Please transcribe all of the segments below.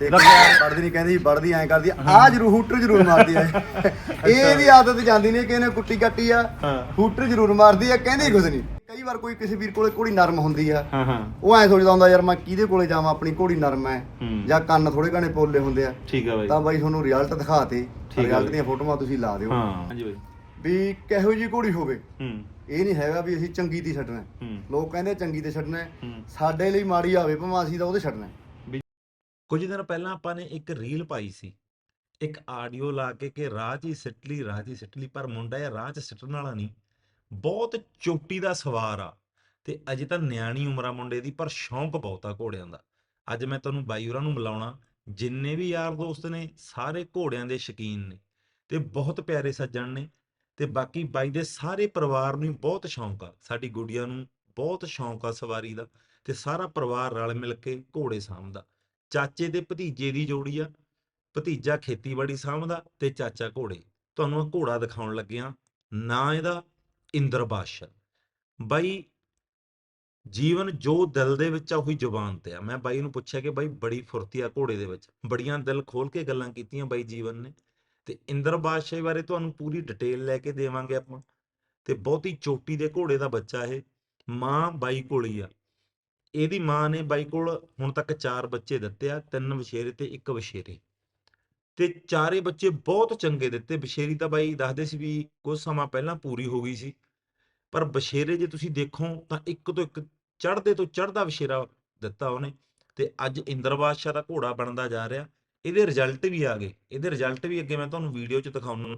ਤੇ ਪੜਦੀ ਨਹੀਂ ਕਹਿੰਦੀ ਵੜਦੀ ਐਂ ਕਰਦੀ ਆ ਜਰੂਰ ਹੂਟਰ ਜਰੂਰ ਮਾਰਦੀ ਆ ਇਹ ਵੀ ਆਦਤ ਜਾਂਦੀ ਨਹੀਂ ਕਿ ਇਹਨੇ ਕੁੱਟੀ ਕੱਟੀ ਆ। ਹੂਟਰ ਜਰੂਰ ਮਾਰਦੀ ਆ ਕਹਿੰਦੀ ਕੁਝ ਨਹੀਂ। ਕਈ ਵਾਰ ਕੋਈ ਕਿਸੇ ਵੀਰ ਕੋਲੇ ਘੋੜੀ ਨਰਮ ਹੁੰਦੀ ਆ ਹਾਂ ਹਾਂ। ਉਹ ਐਂ ਸੋਚਦਾ ਹੁੰਦਾ ਯਾਰ ਮੈਂ ਕਿਹਦੇ ਕੋਲੇ ਜਾਵਾਂ ਆਪਣੀ ਘੋੜੀ ਨਰਮ ਐ। ਜਾਂ ਕੰਨ ਥੋੜੇ ਘਣੇ ਪੋਲੇ ਹੁੰਦੇ ਆ। ਠੀਕ ਆ ਬਾਈ। ਤਾਂ ਬਾਈ ਤੁਹਾਨੂੰ ਰਿਜ਼ਲਟ ਦਿਖਾਤੇ ਰਿਜ਼ਲਟ। ਦੀਆਂ ਫੋਟੋਆਂ ਤੁਸੀਂ ਲਾ ਦਿਓ। ਹਾਂ। ਹਾਂਜੀ ਬਾਈ। ਵੀ ਕਿਹੋ ਜੀ ਘੋੜੀ ਹੋਵੇ। ਹੂੰ। ਇਹ ਨਹੀਂ ਹੈਗਾ ਵੀ ਅਸੀਂ ਚੰਗੀ ਤੇ ਛੱਡਣਾ। ਲੋਕ ਕਹਿੰਦੇ ਚੰਗੀ ਤੇ ਛੱਡਣਾ। ਸਾਡੇ ਲਈ ਮਾੜੀ ਆਵੇ ਭਾਵੇਂ ਅਸੀਂ ਤਾਂ ਉਹਦੇ ਛੱਡਣਾ। ਕੁਝ ਦਿਨ ਪਹਿਲਾਂ ਆਪਾਂ ਨੇ ਇੱਕ ਰੀਲ ਪਾਈ ਸੀ। ਇੱਕ ਆਡੀਓ ਲਾ ਕੇ ਕਿ ਰਾਹ 'ਚ ਹੀ ਸਿੱਟ ਲਈ ਰਾਹ 'ਚ ਹੀ ਸਿੱਟ ਲਈ ਪਰ ਮੁੰਡਾ ਇਹ ਰਾਹ 'ਚ ਸਿੱਟਣ ਵਾਲਾ ਨਹੀਂ। ਬਹੁਤ ਚੋਟੀ ਦਾ ਸਵਾਰ ਆ ਤੇ ਅਜੇ ਤਾਂ ਨਿਆਣੀ ਉਮਰ ਆ ਮੁੰਡੇ ਦੀ, ਪਰ ਸ਼ੌਂਕ ਬਹੁਤ ਆ ਘੋੜਿਆਂ ਦਾ। ਅੱਜ ਮੈਂ ਤੁਹਾਨੂੰ ਬਾਈ ਹੋਰਾਂ ਨੂੰ ਮਿਲਾਉਣਾ ਜਿੰਨੇ ਵੀ ਯਾਰ ਦੋਸਤ ਨੇ, ਸਾਰੇ ਘੋੜਿਆਂ ਦੇ ਸ਼ੌਕੀਨ ਨੇ ਤੇ ਬਹੁਤ ਪਿਆਰੇ ਸੱਜਣ ਨੇ ਤੇ ਬਾਕੀ ਬਾਈ ਦੇ ਸਾਰੇ ਪਰਿਵਾਰ ਨੂੰ ਬਹੁਤ ਸ਼ੌਂਕ ਆ। ਸਾਡੀ ਗੁੱਡੀਆਂ ਨੂੰ ਬਹੁਤ ਸ਼ੌਂਕ ਆ ਸਵਾਰੀ ਦਾ ਤੇ ਸਾਰਾ ਪਰਿਵਾਰ ਰਲ ਮਿਲ ਕੇ ਘੋੜੇ ਸਾਂਭਦਾ। ਚਾਚੇ ਦੇ ਭਤੀਜੇ ਦੀ ਜੋੜੀ ਆ। ਭਤੀਜਾ ਖੇਤੀਬਾੜੀ ਸਾਂਭਦਾ ਤੇ ਚਾਚਾ ਘੋੜੇ। ਤੁਹਾਨੂੰ ਆ ਘੋੜਾ ਦਿਖਾਉਣ ਲੱਗਿਆ। ਨਾਂ ਇਹਦਾ ਇੰਦਰ ਬਾਦਸ਼ਾਹ। ਬਾਈ, ਜੀਵਨ ਜੋ ਦਿਲ ਦੇ ਵਿੱਚ ਆ, ਉਹੀ ਜ਼ੁਬਾਨ ਤੇ ਆ। ਮੈਂ ਬਾਈ ਨੂੰ ਪੁੱਛਿਆ ਕਿ ਬਾਈ ਬੜੀ ਫੁਰਤੀ ਆ ਘੋੜੇ ਦੇ ਵਿੱਚ। ਬੜੀਆਂ ਦਿਲ ਖੋਲ ਕੇ ਗੱਲਾਂ ਕੀਤੀਆਂ ਬਾਈ ਜੀਵਨ ਨੇ। ਤੇ ਇੰਦਰ ਬਾਦਸ਼ਾਹ ਬਾਰੇ ਤੁਹਾਨੂੰ ਪੂਰੀ ਡਿਟੇਲ ਲੈ ਕੇ ਦੇਵਾਂਗੇ ਆਪਾਂ। ਤੇ ਬਹੁਤੀ ਚੋਟੀ ਦੇ ਘੋੜੇ ਦਾ ਬੱਚਾ ਇਹ। ਮਾਂ ਬਾਈ ਕੋਲ ਆ। ਇਹਦੀ ਮਾਂ ਨੇ ਬਾਈ ਕੋਲ ਹੁਣ ਤੱਕ ਚਾਰ ਬੱਚੇ ਦਿੱਤੇ ਆ, ਤਿੰਨ ਵਛੇਰੇ ਤੇ ਇੱਕ ਵਛੇਰੇ ਤੇ ਚਾਰੇ ਬੱਚੇ ਬਹੁਤ ਚੰਗੇ ਦਿੱਤੇ। ਵਛੇਰੀ ਤਾਂ ਬਾਈ ਦੱਸਦੇ ਸੀ ਵੀ ਕੁਝ ਸਮਾਂ ਪਹਿਲਾਂ ਪੂਰੀ ਹੋ ਗਈ ਸੀ। ਪਰ ਵਛੇਰੇ ਜੇ ਤੁਸੀਂ ਦੇਖੋ ਤਾਂ ਇੱਕ ਤੋਂ ਇੱਕ ਚੜ੍ਹਦੇ ਤੋਂ ਚੜ੍ਹਦਾ ਵਛੇਰਾ ਦਿੱਤਾ ਉਹਨੇ। ਤੇ ਅੱਜ ਇੰਦਰ ਬਾਦਸ਼ਾਹ ਦਾ ਘੋੜਾ ਬਣਦਾ ਜਾ ਰਿਹਾ। ਇਹਦੇ ਰਿਜ਼ਲਟ ਵੀ ਆ ਗਏ। ਇਹਦੇ ਰਿਜ਼ਲਟ ਵੀ ਅੱਗੇ ਮੈਂ ਤੁਹਾਨੂੰ ਵੀਡੀਓ 'ਚ ਦਿਖਾਉਣਾ।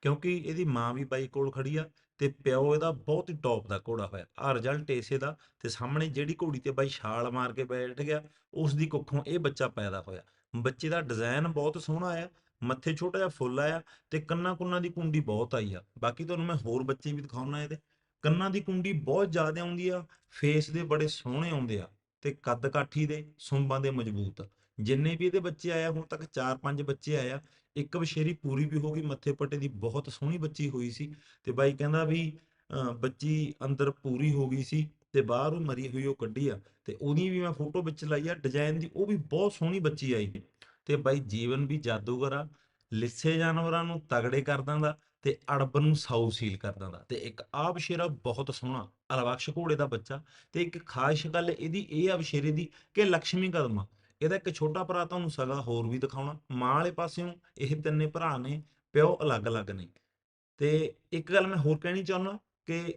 ਕਿਉਂਕਿ ਇਹਦੀ ਮਾਂ ਵੀ ਬਾਈ ਕੋਲ ਖੜੀ ਆ। ਤੇ ਪਿਓ ਇਹਦਾ ਬਹੁਤ ਹੀ ਟੌਪ ਦਾ ਘੋੜਾ ਹੋਇਆ। ਆ ਰਿਜ਼ਲਟ ਇਸੇ ਦਾ ਤੇ ਸਾਹਮਣੇ ਜਿਹੜੀ ਘੋੜੀ ਤੇ ਬਾਈ ਛਾਲ ਮਾਰ ਕੇ ਬੈਠ ਗਿਆ ਉਸ ਦੀ ਕੁੱਖੋਂ ਇਹ ਬੱਚਾ ਪੈਦਾ ਹੋਇਆ। ਬੱਚੇ ਦਾ ਡਿਜ਼ਾਈਨ ਬਹੁਤ ਸੋਹਣਾ ਆਇਆ, ਮੱਥੇ ਛੋਟਾ ਜਿਹਾ ਫੁੱਲ ਆਇਆ ਤੇ ਕੰਨਾਂ ਕੁੰਨਾਂ ਦੀ ਕੁੰਡੀ ਬਹੁਤ ਆਈ ਆ। ਬਾਕੀ ਤੁਹਾਨੂੰ ਮੈਂ ਹੋਰ ਬੱਚੇ ਵੀ ਦਿਖਾਉਣਾ ਇਹਦੇ। ਕੰਨਾਂ ਦੀ ਕੁੰਡੀ ਬਹੁਤ ਜ਼ਿਆਦਾ ਆਉਂਦੀ ਆ ਫੇਸ ਦੇ ਬੜੇ ਸੋਹਣੇ ਆਉਂਦੇ ਆ ਤੇ ਕੱਦ ਕਾਠੀ ਦੇ, ਸੁੰਬਾਂ ਦੇ ਮਜ਼ਬੂਤ। ਜਿੰਨੇ ਵੀ ਇਹਦੇ ਬੱਚੇ ਆਇਆ ਹੁਣ ਤੱਕ 4-5 ਬੱਚੇ ਆਇਆ ਇੱਕ ਵਛੇਰੀ ਪੂਰੀ ਵੀ ਹੋ ਗਈ, ਮੱਥੇ ਪੱਟੇ ਦੀ ਬਹੁਤ ਸੋਹਣੀ ਬੱਚੀ ਹੋਈ ਸੀ ਤੇ ਬਾਈ ਕਹਿੰਦਾ ਵੀ, ਅਹ, ਬੱਚੀ ਅੰਦਰ ਪੂਰੀ ਹੋ ਗਈ ਸੀ ਤੇ ਬਾਹਰੋਂ ਮਰੀ ਹੋਈ ਉਹ ਕੱਢੀ ਆ ਤੇ ਉਹਦੀ ਵੀ ਮੈਂ ਫੋਟੋ ਵਿੱਚ ਲਾਈ ਆ, ਡਿਜ਼ਾਈਨ ਦੀ ਉਹ ਵੀ ਬਹੁਤ ਸੋਹਣੀ ਬੱਚੀ ਆਈ ਤੇ ਬਾਈ ਜੀਵਨ ਵੀ ਜਾਦੂਗਰ ਆ, ਲਿੱਸੇ ਜਾਨਵਰਾਂ ਨੂੰ ਤਗੜੇ ਕਰ ਦਿੰਦਾ ਤੇ ਅੜਬ ਨੂੰ ਸਾਊ ਸੀਲ ਕਰ ਦਿੰਦਾ ਤੇ ਇੱਕ ਆ ਬਸ਼ੇਰਾ ਬਹੁਤ ਸੋਹਣਾ, ਅਲਵਕਸ਼ ਘੋੜੇ ਦਾ ਬੱਚਾ ਤੇ ਇੱਕ ਖਾਸ ਗੱਲ ਇਹਦੀ, ਇਹ ਆ ਬਸ਼ੇਰੇ ਦੀ ਕਿ ਲక్ష్ਮੀ ਕਦਮ ਇਹਦਾ ਇੱਕ ਛੋਟਾ ਭਰਾ ਤੁਹਾਨੂੰ ਸਗਾ ਹੋਰ ਵੀ ਦਿਖਾਉਣਾ। ਮਾਂ ਵਾਲੇ ਪਾਸਿਓਂ ਇਹ ਤਿੰਨੇ ਭਰਾ ਨੇ, ਪਿਓ ਅਲੱਗ-ਅਲੱਗ ਨੇ। ਤੇ ਇੱਕ ਗੱਲ ਮੈਂ ਹੋਰ ਕਹਿਣੀ ਚਾਹੁੰਦਾ ਕਿ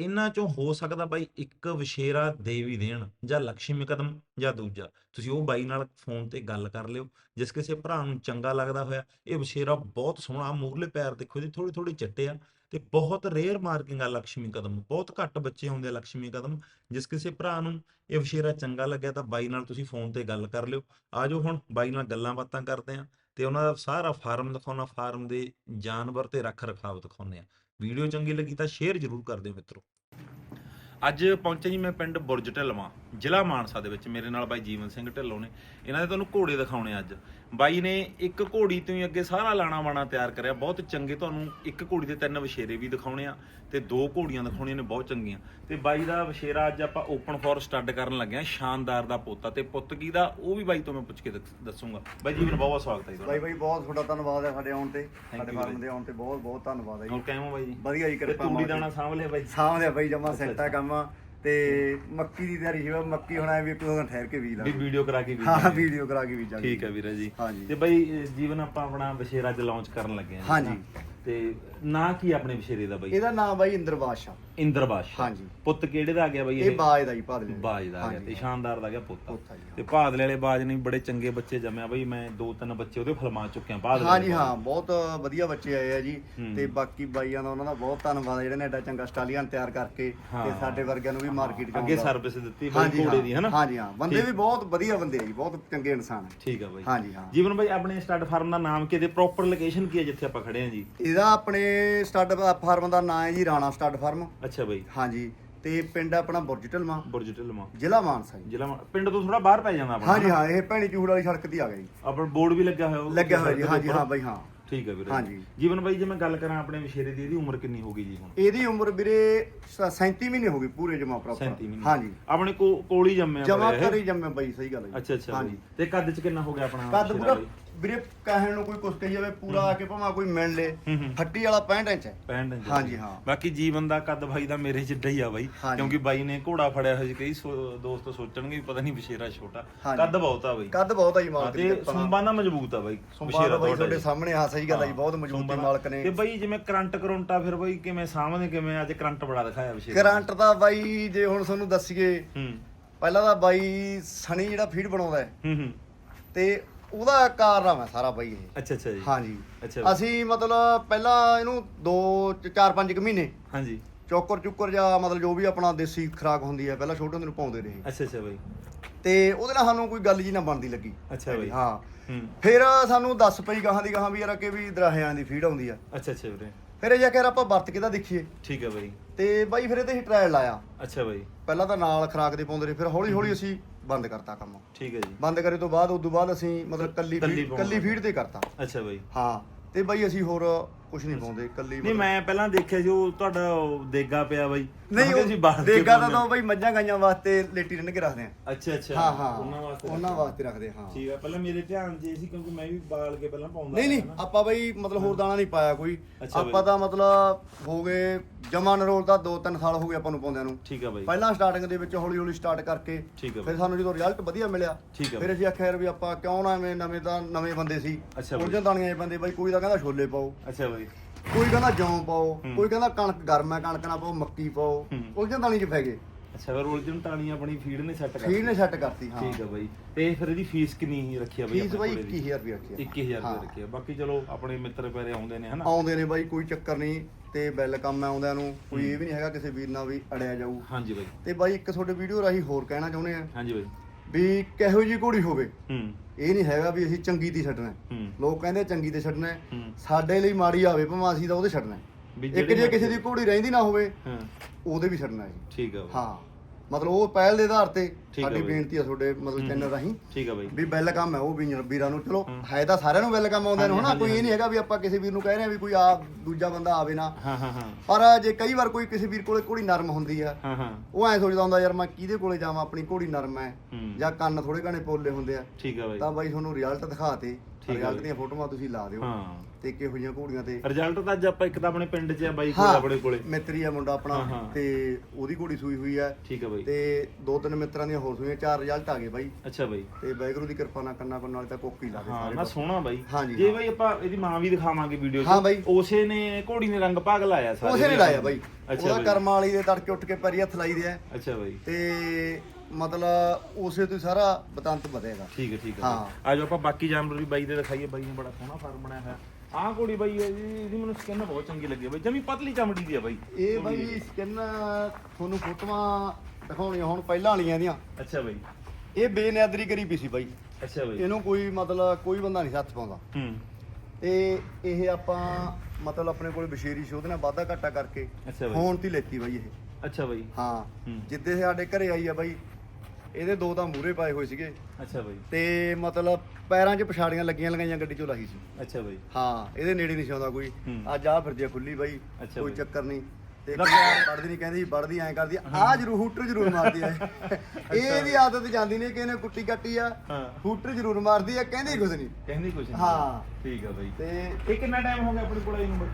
ਇਹਨਾਂ ਚੋਂ ਹੋ ਸਕਦਾ ਬਾਈ ਇੱਕ ਵਿਸ਼ੇਰਾ ਦੇਵੀ ਦੇਣ ਜਾਂ ਲక్ష్ਮੀ ਕਦਮ ਜਾਂ ਦੂਜਾ। ਤੁਸੀਂ ਉਹ ਬਾਈ ਨਾਲ ਫੋਨ ਤੇ ਗੱਲ ਕਰ ਲਿਓ। ਜਿਸ ਕਿਸੇ ਭਰਾ ਨੂੰ ਚੰਗਾ ਲੱਗਦਾ ਹੋਇਆ, ਇਹ ਵਿਸ਼ੇਰਾ ਬਹੁਤ ਸੋਹਣਾ ਮੂਰਲੇ ਪੈਰ ਦੇਖੋ ਜੀ ਥੋੜੇ ਥੋੜੇ ਚਿੱਟੇ ਆ। ਤੇ ਬਹੁਤ ਰੇਅਰ ਮਾਰਕਿੰਗ ਆ ਲక్ష్ਮੀ ਕਦਮ ਬਹੁਤ ਘੱਟ ਬੱਚੇ ਹੁੰਦੇ ਆ ਲక్ష్ਮੀ ਕਦਮ ਜਿਸ ਕਿਸੇ ਭਰਾ ਨੂੰ ਇਹ ਵਸ਼ੇਰਾ ਚੰਗਾ ਲੱਗਿਆ ਤਾਂ ਬਾਈ ਨਾਲ ਤੁਸੀਂ ਫੋਨ ਤੇ ਗੱਲ ਕਰ ਲਿਓ। ਆਜੋ ਹੁਣ ਬਾਈ ਨਾਲ ਗੱਲਾਂ ਬਾਤਾਂ ਕਰਦੇ ਆ ਤੇ ਉਹਨਾਂ ਦਾ ਸਾਰਾ ਫਾਰਮ ਦਿਖਾਉਣਾ, ਫਾਰਮ ਦੇ ਜਾਨਵਰ ਤੇ ਰੱਖ ਰਖਾਵ ਦਿਖਾਉਂਦੇ ਆ। ਵੀਡੀਓ ਚੰਗੀ ਲੱਗੀ ਤਾਂ ਸ਼ੇਅਰ ਜ਼ਰੂਰ ਕਰ ਦਿਓ ਮਿੱਤਰੋ। ਅੱਜ ਪਹੁੰਚੇ ਜੀ ਮੈਂ ਪਿੰਡ ਬੁਰਜ ਢਲਵਾ। ਜ਼ਿਲ੍ਹਾ ਮਾਨਸਾ ਦੇ ਵਿੱਚ ਮੇਰੇ ਨਾਲ ਬਾਈ ਜੀਵਨ ਸਿੰਘ ਢਿੱਲੋਂ ਨੇ। ਇਹਨਾਂ ਦੇ ਤੁਹਾਨੂੰ ਘੋੜੇ ਦਿਖਾਉਣੇ ਅੱਜ। ਬਾਈ ਨੇ ਇੱਕ ਘੋੜੀ ਤੋਂ ਹੀ ਅੱਗੇ ਸਾਰਾ ਲਾਣਾ ਬਾਣਾ ਤਿਆਰ ਕਰਿਆ। ਬਹੁਤ ਚੰਗੇ ਤੁਹਾਨੂੰ ਇੱਕ ਘੋੜੀ ਦੇ ਤਿੰਨ ਵਿਸ਼ੇਰੇ ਵੀ ਦਿਖਾਉਣੇ ਆ ਤੇ ਦੋ ਘੋੜੀਆਂ ਦਿਖਾਉਣੀਆਂ ਨੇ ਬਹੁਤ ਚੰਗੀਆਂ। ਤੇ ਬਾਈ ਦਾ ਵਿਸ਼ੇਰਾ ਅੱਜ ਆਪਾਂ ਓਪਨ ਫੋਰ ਸਟੱਡ ਕਰਨ ਲੱਗੇ ਆ ਸ਼ਾਨਦਾਰ ਦਾ ਪੋਤਾ ਤੇ ਪੁੱਤ ਕੀ ਦਾ ਉਹ ਵੀ ਬਾਈ ਤੋਂ ਮੈਂ ਪੁੱਛ ਕੇ ਦੱਸ- ਦੱਸੂਗਾ। ਬਾਈ ਜੀਵਨ ਬਹੁਤ ਬਹੁਤ ਸਵਾਗਤ ਹੈ ਜੀ ਬਾਈ ਬਾਈ ਬਹੁਤ ਤੁਹਾਡਾ ਧੰਨਵਾਦ ਹੈ ਸਾਡੇ ਆਉਣ ਤੇ। ਸਾਡੇ। ਫਾਰਮ ਦੇ ਆਉਣ ਤੇ ਬਹੁਤ ਬਹੁਤ ਧੰਨਵਾਦ ਹੈ ਜੀ। ਹੋਰ ਕਿਵੇਂ ਹੋ ਬਾਈ ਜੀ? ਵਧੀਆ ਜੀ ਕਿਰਪਾ ਤੂੜੀ ਮਾਲਕ ਦਾਣਾ। ਸਾਂਭ ਲਿਆ ਬਾਈ ਸਾਹਮਣੇ ਬਾਈ ਜਮਾ ਸੈੱਟ ਆ ਕੰਮ। ਤੇ ਮੱਕੀ ਦੀ ਤਿਆਰੀ ਸੀ ਮੱਕੀ ਹੁਣ ਐ ਵੀ ਇੱਕ ਦੋ ਦਿਨ ਠਹਿਰ ਕੇ ਵੀ ਲਾ ਵੀਡੀਓ ਕਰਾ ਕੇ ਵੀ ਹਾਂ ਵੀਡੀਓ ਕਰਾ ਕੇ ਬੀਜਾਂਗੇ ਠੀਕ ਹੈ ਵੀਰੇ ਜੀ। ਹਾਂਜੀ। ਤੇ ਬਾਈ ਜੀਵਨ ਆਪਾਂ ਆਪਣਾ ਵਿਸ਼ੇਰਾ ਅੱਜ ਲਾਂਚ ਕਰਨ ਲੱਗੇ ਹਾਂ ਜੀ, ਹਾਂਜੀ। ਤੇ ਨਾਂ ਕੀ ਆਪਣੇ ਵਿਸ਼ੇਰੇ ਦਾ ਬਾਈ? ਇਹਦਾ ਨਾਮ ਬਾਈ ਇੰਦਰ ਬਾਦਸ਼ਾਹ। ਇੰਦਰ ਬਾਦਸ਼ਾਹ। ਹਾਂਜੀ। ਪੁੱਤ ਕਿਹੜੇ ਦਾ ਆ ਗਿਆ ਬਾਈ ਇਹ ਬਾਜ ਦਾ ਜੀ ਭਾਦਲੇ ਬਾਜ ਦਾ ਆ ਗਿਆ ਹਾਂਜੀ। ਤੇ ਸ਼ਾਨਦਾਰ ਦਾ ਆ ਗਿਆ ਪੁੱਤ। ਪੁੱਤ ਆ ਜੀ, ਹਾਂ। ਤੇ ਭਾਦਲੇ ਵਾਲੇ ਬਾਜ ਨੇ ਬੜੇ ਚੰਗੇ ਬੱਚੇ ਜੰਮਿਆ ਬਾਈ। ਮੈਂ ਦੋ ਤਿੰਨ ਬੱਚੇ ਉਹਦੇ ਫਲਮਾ ਚੁੱਕਿਆ ਭਾਦਲੇ ਹਾਂਜੀ ਹਾਂ ਬਹੁਤ ਵਧੀਆ ਬੱਚੇ ਆਏ ਆ ਜੀ। ਤੇ ਬਾਕੀ ਬਾਈਆਂ ਦਾ ਉਹਨਾਂ ਦਾ ਬਹੁਤ ਧੰਨਵਾਦ ਆ ਜਿਹੜੇ ਨੇ ਐਡਾ ਚੰਗਾ ਸਟਾਲੀਅਨ ਤਿਆਰ ਕਰਕੇ। ਤੇ ਸਾਡੇ ਵਰਗਿਆਂ ਨੂੰ ਵੀ ਮਾਰਕੀਟ ਚ ਅੱਗੇ। ਸਰਵਿਸ ਦਿੱਤੀ ਬਾਈ ਹਾਂਜੀ ਘੋੜੇ ਦੀ ਹਾਂ ਹਨਾ? ਹਾਂਜੀ ਹਾਂ। ਬੰਦੇ। ਵੀ ਬਹੁਤ ਵਧੀਆ ਬੰਦੇ ਆ ਜੀ ਬਹੁਤ ਚੰਗੇ ਇਨਸਾਨ ਆ। ਠੀਕ ਆ ਬਾਈ। ਹਾਂਜੀ ਹਾਂ। ਜੀਵਨ ਬਾਈ ਆਪਣੇ ਸਟਾਰਟ ਫਾਰਮ ਦਾ ਨਾਮ ਕੀ ਤੇ ਪ੍ਰੋਪਰ ਲੋਕੇਸ਼ਨ ਕੀ ਹੈ ਜਿੱਥੇ ਆਪਾਂ ਖੜੇ ਹਾਂ ਜੀ? ਇਹਦਾ ਆਪਣੇ ਸਟੱਡ ਫਾਰਮ ਦਾ ਨਾਮ ਹੈ ਜੀ ਰਾਣਾ ਸਟੱਡ ਫਾਰਮ। ਅੱਛਾ ਬਾਈ। ਹਾਂਜੀ ਤੇ ਪਿੰਡ ਆਪਣਾ ਬੁਰਜ ਢਲਮਾ ਬੁਰਜ ਢਿਲਮਾ ਜ਼ਿਲ੍ਹਾ ਮਾਨਸਾ ਜੀ। ਜ਼ਿਲ੍ਹਾ ਮਾ- ਪਿੰਡ ਤੋਂ ਥੋੜਾ ਬਾਹਰ ਪੈ ਜਾਂਦਾ ਆਪਣਾ। ਹਾਂਜੀ ਹਾਂ ਇਹ ਭੈਣੀ ਚੂੜ ਵਾਲੀ ਸੜਕ ਤੇ ਆ ਜੀ। ਆਪਣਾ ਬੋਰਡ ਵੀ ਲੱਗਿਆ ਹੋਇਆ ਉਹ ਲੱਗਿਆ ਹੋਇਆ ਜੀ ਹਾਂਜੀ। ਹਾਂ ਬਾਈ ਹਾਂ। ਠੀਕ ਹੈ ਵੀਰੇ। ਹਾਂਜੀ। ਜੀਵਨ ਬਾਈ ਜੇ ਮੈਂ ਗੱਲ ਕਰਾਂ ਆਪਣੇ ਵਿਸ਼ੇਰੇ ਦੀ ਇਹਦੀ ਉਮਰ ਕਿੰਨੀ ਹੋ ਗਈ ਜੀ ਹੁਣ? ਇਹਦੀ ਉਮਰ ਵੀਰੇ ਸ- 37 ਮਹੀਨੇ ਹੋ ਗਈ ਪੂਰੇ ਜਮਾ ਪ੍ਰੋਪਰ 37 ਮਹੀਨੇ। ਹਾਂਜੀ। ਆਪਣੇ ਕੋ ਕੋਲ ਹੀ ਜੰਮਿਆ ਜਮਾ ਹੋਇਆ ਇਹ? ਕਰੀ ਜੰਮੇ ਬਾਈ ਸਹੀ ਗੱਲ ਹੈ ਜੀ। ਅੱਛਾ ਅੱਛਾ ਹਾਂਜੀ। ਬਾਈ ਤੇ ਕੱਦ ਚ ਕਿੰਨਾ ਹੋ ਗਿਆ ਆਪਣਾ ਕੱਦ ਵਿਸ਼ੇਰਾ ਪੂਰਾ ਬਾਈ? ਵੀਰੇ ਕਹਿਣ ਨੂੰ ਕੋਈ ਕੁਛ ਕਹੀ ਜਾਵੇ ਪੂਰਾ ਆ ਕੇ ਭਾਵੇਂ ਕੋਈ ਮਿਲ ਲੇ। ਫੱਟੀ ਵਾਲਾ 65 ਇੰਚ ਹੈ। 65 ਇੰਚ। ਹਾਂਜੀ, ਹਾਂ। ਬਾਕੀ ਜੀਵਨ ਦਾ ਕੱਦ ਬਾਈ ਦਾ ਮੇਰੇ ਜਿੱਡਾ ਹੀ ਆ ਬਾਈ। ਕਿਉਂਕਿ ਬਾਈ ਨੇ ਘੋੜਾ ਫੜਿਆ ਹੋਇਆ ਸੀ ਕਈ ਦੋਸਤ ਸੋਚਣਗੇ ਪਤਾ ਨਹੀਂ ਵਿਸ਼ੇਰਾ ਛੋਟਾ। ਕੱਦ ਬਹੁਤ ਆ ਬਾਈ। ਕੱਦ ਬਹੁਤ ਆ ਜੀ ਮਾਲਕ ਤੇ ਸੁੰਬਾਂ ਦਾ ਮਜ਼ਬੂਤ ਆ ਬਾਈ। ਬਾਈ ਤੁਹਾਡਾ ਜੀ। ਸਾਹਮਣੇ ਹਾਂ ਸਹੀ ਗੱਲ ਹੈ ਜੀ ਬਹੁਤ ਮਜ਼ਬੂਤੀ ਮਾਲਕ ਨੇ। ਤੇ ਬਾਈ ਜਿਵੇਂ ਕਰੰਟ ਕਰੰਟਾ ਫਿਰ ਬਾਈ ਕਿਵੇਂ ਸਾਹਮਣੇ ਕਿਵੇਂ ਅੱਜ ਕਰੰਟ ਬੜਾ ਦਿਖਾਇਆ ਵਿਸ਼ੇਰਾ ਕਰੰਟ ਦਾ ਬਾਈ ਜੇ ਹੁਣ ਤੁਹਾਨੂੰ ਦੱਸੀਏ ਪਹਿਲਾਂ ਤਾਂ ਬਾਈ ਸਣੀ ਜਿਹੜਾ ਫੀਡ ਬਣਾਉਂਦਾ ਹੈ ਹੂੰ ਹੂੰ। ਤੇ ਉਹਦਾ ਕਾਰਨ ਹੈ ਸਾਰਾ ਬਾਈ ਇਹ। ਅੱਛਾ ਅੱਛਾ ਜੀ। ਹਾਂਜੀ। ਅੱਛਾ ਬਾਈ। ਅਸੀਂ ਮਤਲਬ ਪਹਿਲਾਂ ਇਹਨੂੰ 2 4 5 ਕੁ ਮਹੀਨੇ ਹਾਂਜੀ। ਚੋਕਰ ਚੁੱਕਰ ਜਾਂ ਮਤਲਬ ਜੋ ਵੀ ਆਪਣਾ ਦੇਸੀ ਖੁਰਾਕ ਹੁੰਦੀ ਹੈ ਪਹਿਲਾਂ ਛੋਟੇ ਹੁੰਦੇ ਨੂੰ ਪਾਉਂਦੇ ਰਹੇ। ਅੱਛਾ ਅੱਛਾ ਬਾਈ। ਤੇ ਉਹਦੇ ਨਾਲ ਸਾਨੂੰ ਕੋਈ ਗੱਲ ਜੀ ਨਾ ਬਣਦੀ ਲੱਗੀ। ਅੱਛਾ ਬਾਈ। ਹਾਂ। ਹੂੰ। ਫਿਰ ਸਾਨੂੰ ਦੱਸ ਪਈ ਗਾਹਾਂ ਦੀ ਗਾਹਾਂ ਵੀ ਯਾਰ ਕਿ ਵੀ ਦਰਾਹਿਆਂ ਦੀ ਫੀਡ ਆਉਂਦੀ ਆ। ਅੱਛਾ ਅੱਛਾ ਵੀਰੇ। ਫਿਰ ਇਹ ਜੇਕਰ ਆਪਾਂ ਵਰਤ ਕੇ ਤਾਂ ਦੇਖੀਏ। ਠੀਕ ਹੈ ਬਾਈ। ਤੇ ਬਾਈ ਫਿਰ ਇਹਦੇ ਹੀ ਟ੍ਰਾਇਲ ਲਾਇਆ। ਅੱਛਾ ਬਾਈ। ਪਹਿਲਾਂ ਤਾਂ ਨਾਲ ਖੁਰਾਕ ਦੇ ਪਾਉਂਦੇ ਰਹੇ ਫਿਰ ਹੌਲੀ ਹੌਲੀ ਅਸੀਂ ਬੰਦ ਕਰਤਾ ਕੰਮ। ਠੀਕ ਹੈ ਜੀ। ਬੰਦ ਕਰੇ ਤੋਂ ਬਾਅਦ ਉਦੋਂ ਬਾਅਦ ਅਸੀਂ ਮਤਲਬ ਕੱਲੀ ਕੱਲੀ ਫੀਡ ਪਾਉਣ ਕੱਲੀ ਲੱਗੇ। ਫੀਡ ਤੇ ਕਰਤਾ। ਅੱਛਾ ਬਾਈ। ਹਾਂ ਤੇ ਬਾਈ ਅਸੀਂ ਹੋਰ ਕੁਝ ਨਹੀਂ ਪਾਉਂਦੇ ਕੱਲੀ ਨਹੀਂ ਮੈਂ ਪਹਿਲਾਂ ਦੇਖਿਆ ਸੀ ਉਹ ਤੁਹਾਡਾ ਉਹ ਦੇਗਾ ਪਿਆ ਬਾਈ। ਨਹੀਂ ਜੀ ਉਹ ਕੇ ਦੇਗਾ ਤਾਂ ਤਾਂ ਬਾਈ ਮੱਝਾਂ ਗਾਈਆਂ ਵਾਸਤੇ ਲੇਟੀ ਰੰਨ ਕੇ ਰੱਖਦੇ ਆ। ਅੱਛਾ ਅੱਛਾ। ਹਾਂ ਹਾਂ। ਉਹਨਾਂ ਵਾਸਤੇ ਉਹਨਾਂ ਵਾਸਤੇ ਰੱਖਦੇ ਹਾਂ। ਠੀਕ ਹੈ ਪਹਿਲਾਂ ਮੇਰੇ ਧਿਆਨ 'ਚ ਇਹ ਸੀ ਕਿਉਂਕਿ ਮੈਂ ਵੀ ਬਾਲ ਕੇ ਪਹਿਲਾਂ ਪਾਉਂਦਾ ਨਹੀਂ ਨਹੀਂ ਸੀ ਨਾ। ਆਪਾਂ ਬਾਈ ਮਤਲਬ ਹੋਰ ਦਾਣਾ ਨਹੀਂ ਪਾਇਆ ਕੋਈ। ਅੱਛਾ ਆਪਾਂ ਤਾਂ ਮਤਲਬ ਹੋ ਗਏ ਜਮਾ ਨਰੋਲ ਤਾਂ 2-3 ਸਾਲ ਹੋ ਗਏ ਆਪਾਂ ਨੂੰ ਪਾਉਂਦਿਆਂ ਨੂੰ। ਠੀਕ ਹੈ ਬਾਈ। ਪਹਿਲਾਂ ਸਟਾਰਟਿੰਗ ਦੇ ਵਿੱਚ ਹੌਲੀ ਹੌਲੀ ਸਟਾਰਟ ਕਰਕੇ ਠੀਕ ਫਿਰ ਸਾਨੂੰ ਜਦੋਂ ਰਿਜ਼ਲਟ ਵਧੀਆ ਮਿਲਿਆ ਠੀਕ ਹੈ ਫਿਰ ਅਸੀਂ ਆਖਿਆ ਯਾਰ ਵੀ ਆਪਾਂ ਕਿਉਂ ਨਾ ਐਵੇਂ ਨਵੇਂ ਤਾਂ ਨਵੇਂ ਬੰਦੇ ਸੀ। ਅੱਛਾ ਬਾਈ। ਉਲਝਣ ਦਾਣੀਆਂ ਦੇ ਬੰਦੇ ਬਾਈ ਕੋਈ ਤਾਂ ਕਹਿੰਦਾ ਛੋਲੇ ਪਾਓ। ਅੱਛਾ ਬਾਈ। ਕੋਈ ਕਹਿੰਦਾ ਜੌਂ ਪਾਓ ਹੂੰ। ਕੋਈ ਕਹਿੰਦਾ ਕਣਕ ਗਰਮ ਹੈ ਕਣਕ ਨਾ ਪਾਓ ਮੱਕੀ ਪਾਓ ਹੂੰ। ਉਲਝਣ ਦਾਣੀ ਚ ਪੈ ਗਏ। ਅੱਛਾ ਫਿਰ ਉਲਝਣ ਟਾਣੀ ਆਪਣੀ ਫੀਡ ਨੇ ਸੈੱਟ ਕਰ ਫੀਡ ਨੇ ਸੈੱਟ ਕਰਤੀ ਹਾਂ। ਠੀਕ ਹੈ ਬਾਈ। ਤੇ ਫਿਰ ਇਹਦੀ ਫੀਸ ਕਿੰਨੀ ਹੀ ਰੱਖੀ ਆ ਬਾਈ ਫੀਸ ਬਾਈ ਕੋਲੇ ਦੀ? 21000 ਰੁਪਏ ਰੱਖੀ ਆ। 21000 ਹਾਂ। ਰੁਪਏ ਰੱਖੀ ਆ। ਬਾਕੀ ਚਲੋ ਆਪਣੇ ਮਿੱਤਰ ਪਿਆਰੇ ਆਉਂਦੇ ਨੇ ਹਨਾ? ਆਉਂਦੇ ਨੇ ਬਾਈ ਕੋਈ ਚੱਕਰ ਨਹੀਂ। ਤੇ ਬਿੱਲ ਕੰਮ ਆਉਂਦਿਆਂ ਨੂੰ। ਕੋਈ ਇਹ ਵੀ ਨਹੀਂ ਹੈਗਾ ਕਿਸੇ ਵੀਰ ਨਾਲ ਵੀ ਅੜਿਆ ਜਾਊ। ਹਾਂਜੀ ਬਾਈ। ਤੇ ਬਾਈ ਇੱਕ ਤੁਹਾਡੇ ਵੀਡੀਓ ਰਾਹੀਂ ਹੋਰ ਕਹਿਣਾ ਚਾਹੁੰਦੇ ਆ। ਹਾਂਜੀ ਬਾਈ। ਵੀ ਕਿਹੋ ਜੀ ਘੋੜੀ ਹੋਵੇ ਹੂੰ ਇਹ ਨਹੀਂ ਹੈਗਾ ਵੀ ਅਸੀਂ ਚੰਗੀ ਤੇ ਛੱਡਣਾ ਹੈ। ਹੂੰ ਲੋਕ ਕਹਿੰਦੇ ਚੰਗੀ ਤੇ ਛੱਡਣਾ ਹੈ। ਹੂੰ ਸਾਡੇ ਲਈ ਮਾੜੀ ਆਵੇ ਭਾਵੇਂ ਅਸੀਂ ਤਾਂ ਉਹਦੇ ਛੱਡਣਾ ਹੈ। ਵੀ ਇੱਕ ਜਿਹੜੇ ਜੇ ਕਿਸੇ ਦੀ ਘੋੜੀ ਰਹਿੰਦੀ ਨਾ ਹੋਵੇ ਹਾਂ ਉਹਦੇ ਵੀ ਛੱਡਣਾ ਹੈ ਜੀ। ਠੀਕ ਆ ਬਾਈ ਹਾਂ ਮਤਲਬ ਉਹ ਪਹਿਲ ਦੇ ਆਧਾਰ ਤੇ ਆ ਸਾਡੀ। ਬੇਨਤੀ ਆ ਤੁਹਾਡੇ ਮਤਲਬ ਚੈਨਲ ਰਾਹੀਂ ਠੀਕ ਆ ਬਾਈ। ਵੀ ਬਿੱਲ ਕੰਮ ਹੈ ਉਹ ਵੀ ਵੀਰਾਂ ਨੂੰ ਚਲੋ ਹੂੰ। ਤਾਂ ਸਾਰਿਆਂ ਨੂੰ ਬਿੱਲ ਕੰਮ ਆਉਂਦੇ ਨੇ ਹਨਾ? ਕੋਈ ਇਹ ਨਹੀਂ ਹੈਗਾ ਵੀ ਆਪਾਂ ਕਿਸੇ ਵੀਰ ਨੂੰ ਕਹਿ ਰਹੇ ਹਾਂ ਵੀ ਕੋਈ ਆ ਦੂਜਾ ਬੰਦਾ ਆਵੇ ਨਾ। ਹਾਂ ਹਾਂ ਹਾਂ। ਪਰ ਜੇ ਕਈ ਵਾਰ ਕੋਈ ਕਿਸੇ ਵੀਰ ਕੋਲੇ ਘੋੜੀ ਨਰਮ ਹੁੰਦੀ ਆ ਹਾਂ ਹਾਂ। ਉਹ ਐ ਸੋਚਦਾ ਹੁੰਦਾ ਯਾਰ ਮੈਂ ਕਿਹਦੇ ਕੋਲੇ ਜਾਵਾਂ? ਆਪਣੀ ਘੋੜੀ ਨਰਮ ਹੈ ਜਾਂ ਕੰਨ ਥੋੜੇ ਘਣੇ ਪੋਲੇ ਹੁੰਦੇ ਆ। ਠੀਕ ਆ ਬਾਈ। ਤਾਂ ਬਾਈ ਤੁਹਾਨੂੰ ਰਿਜ਼ਲਟ ਦਿਖਾਤੇ ਆ ਰਿਜ਼ਲਟ। ਦੀਆਂ ਫੋਟੋਆਂ ਤੁਸੀਂ ਲਾ ਦਿਓ ਹਾਂ। ਤੇ ਕਿਹੋ ਜਿਹੀਆਂ ਘੋੜੀਆਂ ਤੇ ਰਿਜ਼ਲਟ ਤਾਂ ਅੱਜ ਆਪਾਂ ਇੱਕ ਤਾਂ ਆਪਣੇ ਪਿੰਡ 'ਚ ਆ ਬਾਈ ਕੋਲ ਹਾਂ ਆਪਣੇ ਕੋਲੇ। ਮਿੱਤਰੀ ਆ ਮੁੰਡਾ ਆਪਣਾ ਹਾਂ, ਹਾਂ। ਤੇ ਉਹਦੀ ਘੋੜੀ ਸੂਈ ਹੋਈ ਆ। ਠੀਕ ਆ ਬਾਈ। ਤੇ ਦੋ ਤਿੰਨ ਮਿੱਤਰਾਂ ਦੀਆਂ ਹੋਰ ਸੂਈਆਂ ਚਾਰ ਰਿਜ਼ਲਟ ਆ ਗਏ ਬਾਈ। ਅੱਛਾ ਬਾਈ। ਤੇ ਵਾਹਿਗੁਰੂ ਦੀ ਕਿਰਪਾ ਨਾਲ ਕੰਨਾ ਕੰਨ ਵਾਲੇ ਤਾਂ ਕੋਕੀ ਲਾ ਦੇ ਹਾਂ ਸਾਰੇ ਪਾਸੇ। ਸੋਹਣਾ ਬਾਈ। ਜੇ ਹਾਂ। ਬਾਈ ਆਪਾਂ ਇਹਦੀ ਮਾਂ ਵੀ ਦਿਖਾਵਾਂਗੇ ਵੀਡੀਓ 'ਚ। ਹਾਂ ਬਾਈ। ਉਸੇ ਨੇ ਘੋੜੀ ਨੇ ਰੰਗ ਭਾਗ ਲਾਇਆ ਸਾਰੇ ਉਸੇ ਨੇ ਲਾਇਆ ਬਾਈ। ਅੱਛਾ ਉਹਦਾ ਕਰਮਾਂ ਵਾਲੀ ਦੇ ਤੜਕੇ ਉੱਠ ਕੇ ਪੈਰੀ ਹੱਥ ਲਾਈ ਦੇ ਆ। ਅੱਛਾ ਬਾਈ। ਤੇ ਮਤਲਬ ਉਸੇ ਤੋਂ ਹੀ ਸਾਰਾ ਬਤੰਤ ਵਧੇਗਾ। ਠੀਕ ਹੈ ਠੀਕ ਹੈ। ਹਾਂ। ਆਜੋ ਆਪਾਂ ਬਾਕੀ ਜਾਨਵਰ ਵੀ ਬਾਈ ਦੇ ਦਿਖਾਈਏ। ਬਾਈ ਨੇ ਬੜਾ ਸੋਹਣਾ ਫਾਰਮ ਬਣਾਇਆ ਹੋਇਆ। ਆਹ ਘੋੜੀ ਬਾਈ ਹੈ ਜੀ ਇਹਦੀ ਮੈਨੂੰ ਸਕਿਨ ਬਹੁਤ ਚੰਗੀ ਲੱਗੀ ਹੈ ਬਾਈ। ਜਮੀ ਪਤਲੀ ਚਮੜੀ ਦੀ ਹੈ ਬਾਈ। ਇਹ ਬਾਈ ਸਕਿਨ ਤੁਹਾਨੂੰ ਫੋਟੋਆਂ ਦਿਖਾਉਣੀਆਂ ਹੁਣ ਪਹਿਲਾਂ ਵਾਲੀਆਂ ਇਹਦੀਆਂ। ਅੱਛਾ ਬਾਈ। ਇਹ ਬੇਨਿਆਦਰੀ ਕਰੀ ਪਈ ਸੀ ਬਾਈ। ਅੱਛਾ ਬਾਈ। ਇਹਨੂੰ ਕੋਈ ਮਤਲਬ ਕੋਈ ਬੰਦਾ ਨਹੀਂ ਹੱਥ ਪਾਉਂਦਾ। ਹੂੰ। ਤੇ ਇਹ ਆਪਾਂ ਮਤਲਬ ਆਪਣੇ ਕੋਲ ਬਸ਼ੇਰੀ ਸੀ ਉਹਦੇ ਨਾਲ ਵਾਧਾ ਘਾਟਾ ਕਰਕੇ ਅੱਛਾ ਬਾਈ। ਫੋਨ ਤੇ ਲੈਤੀ ਬਾਈ ਇਹ। ਅੱਛਾ ਬਾਈ। ਹਾਂ। ਹੂੰ। ਜਿੱਦੇ ਸਾਡੇ ਘਰੇ ਆਈ ਆ ਬਾਈ ਇਹਦੇ ਦੋ ਤਾਂ ਮੂਰੇ ਪਾਏ ਹੋਏ ਸੀਗੇ। ਅੱਛਾ ਬਾਈ। ਤੇ ਮਤਲਬ ਪੈਰਾਂ 'ਚ ਪਛਾੜੀਆਂ ਲੱਗੀਆਂ ਲਗਾਈਆਂ ਗੱਡੀ 'ਚੋਂ ਲਾਹੀ ਸੀ। ਅੱਛਾ ਬਾਈ। ਹਾਂ ਇਹਦੇ ਨੇੜੇ ਨਹੀਂ ਸੀ ਆਉਂਦਾ ਕੋਈ। ਹੂੰ। ਅੱਜ ਆ ਫਿਰਦੀ ਆ ਖੁੱਲੀ ਬਾਈ ਅੱਛਾ ਕੋਈ ਬਾਈ। ਚੱਕਰ ਨਹੀਂ। ਤੇ ਲੱਗ- ਪੜਦੀ ਨਹੀਂ ਕਹਿੰਦੀ ਪੜਦੀ ਐਂ ਕਰਦੀ ਆ। ਜ਼ਰੂਰ ਹੂਟਰ ਜ਼ਰੂਰ ਮਾਰਦੀ ਆ। ਇਹ। ਇਹਦੀ ਆਦਤ ਜਾਂਦੀ ਨਹੀਂ ਕਿ ਇਹਨੇ ਕੁੱਟੀ ਕੱਟੀ ਆ। ਹਾਂ। ਹੂਟਰ ਜ਼ਰੂਰ ਮਾਰਦੀ ਆ ਕਹਿੰਦੀ ਕੁਝ ਨਹੀਂ। ਕਹਿੰਦੀ ਕੁਛ ਨਹੀਂ। ਹਾਂ। ਠੀਕ ਆ ਬਾਈ। ਤੇ ਇਹ ਕਿੰਨਾ ਟਾਈਮ ਹੋ ਗਿਆ ਆਪਣੇ ਕੋਲ ਇਹਨੂੰ ਬਾਈ?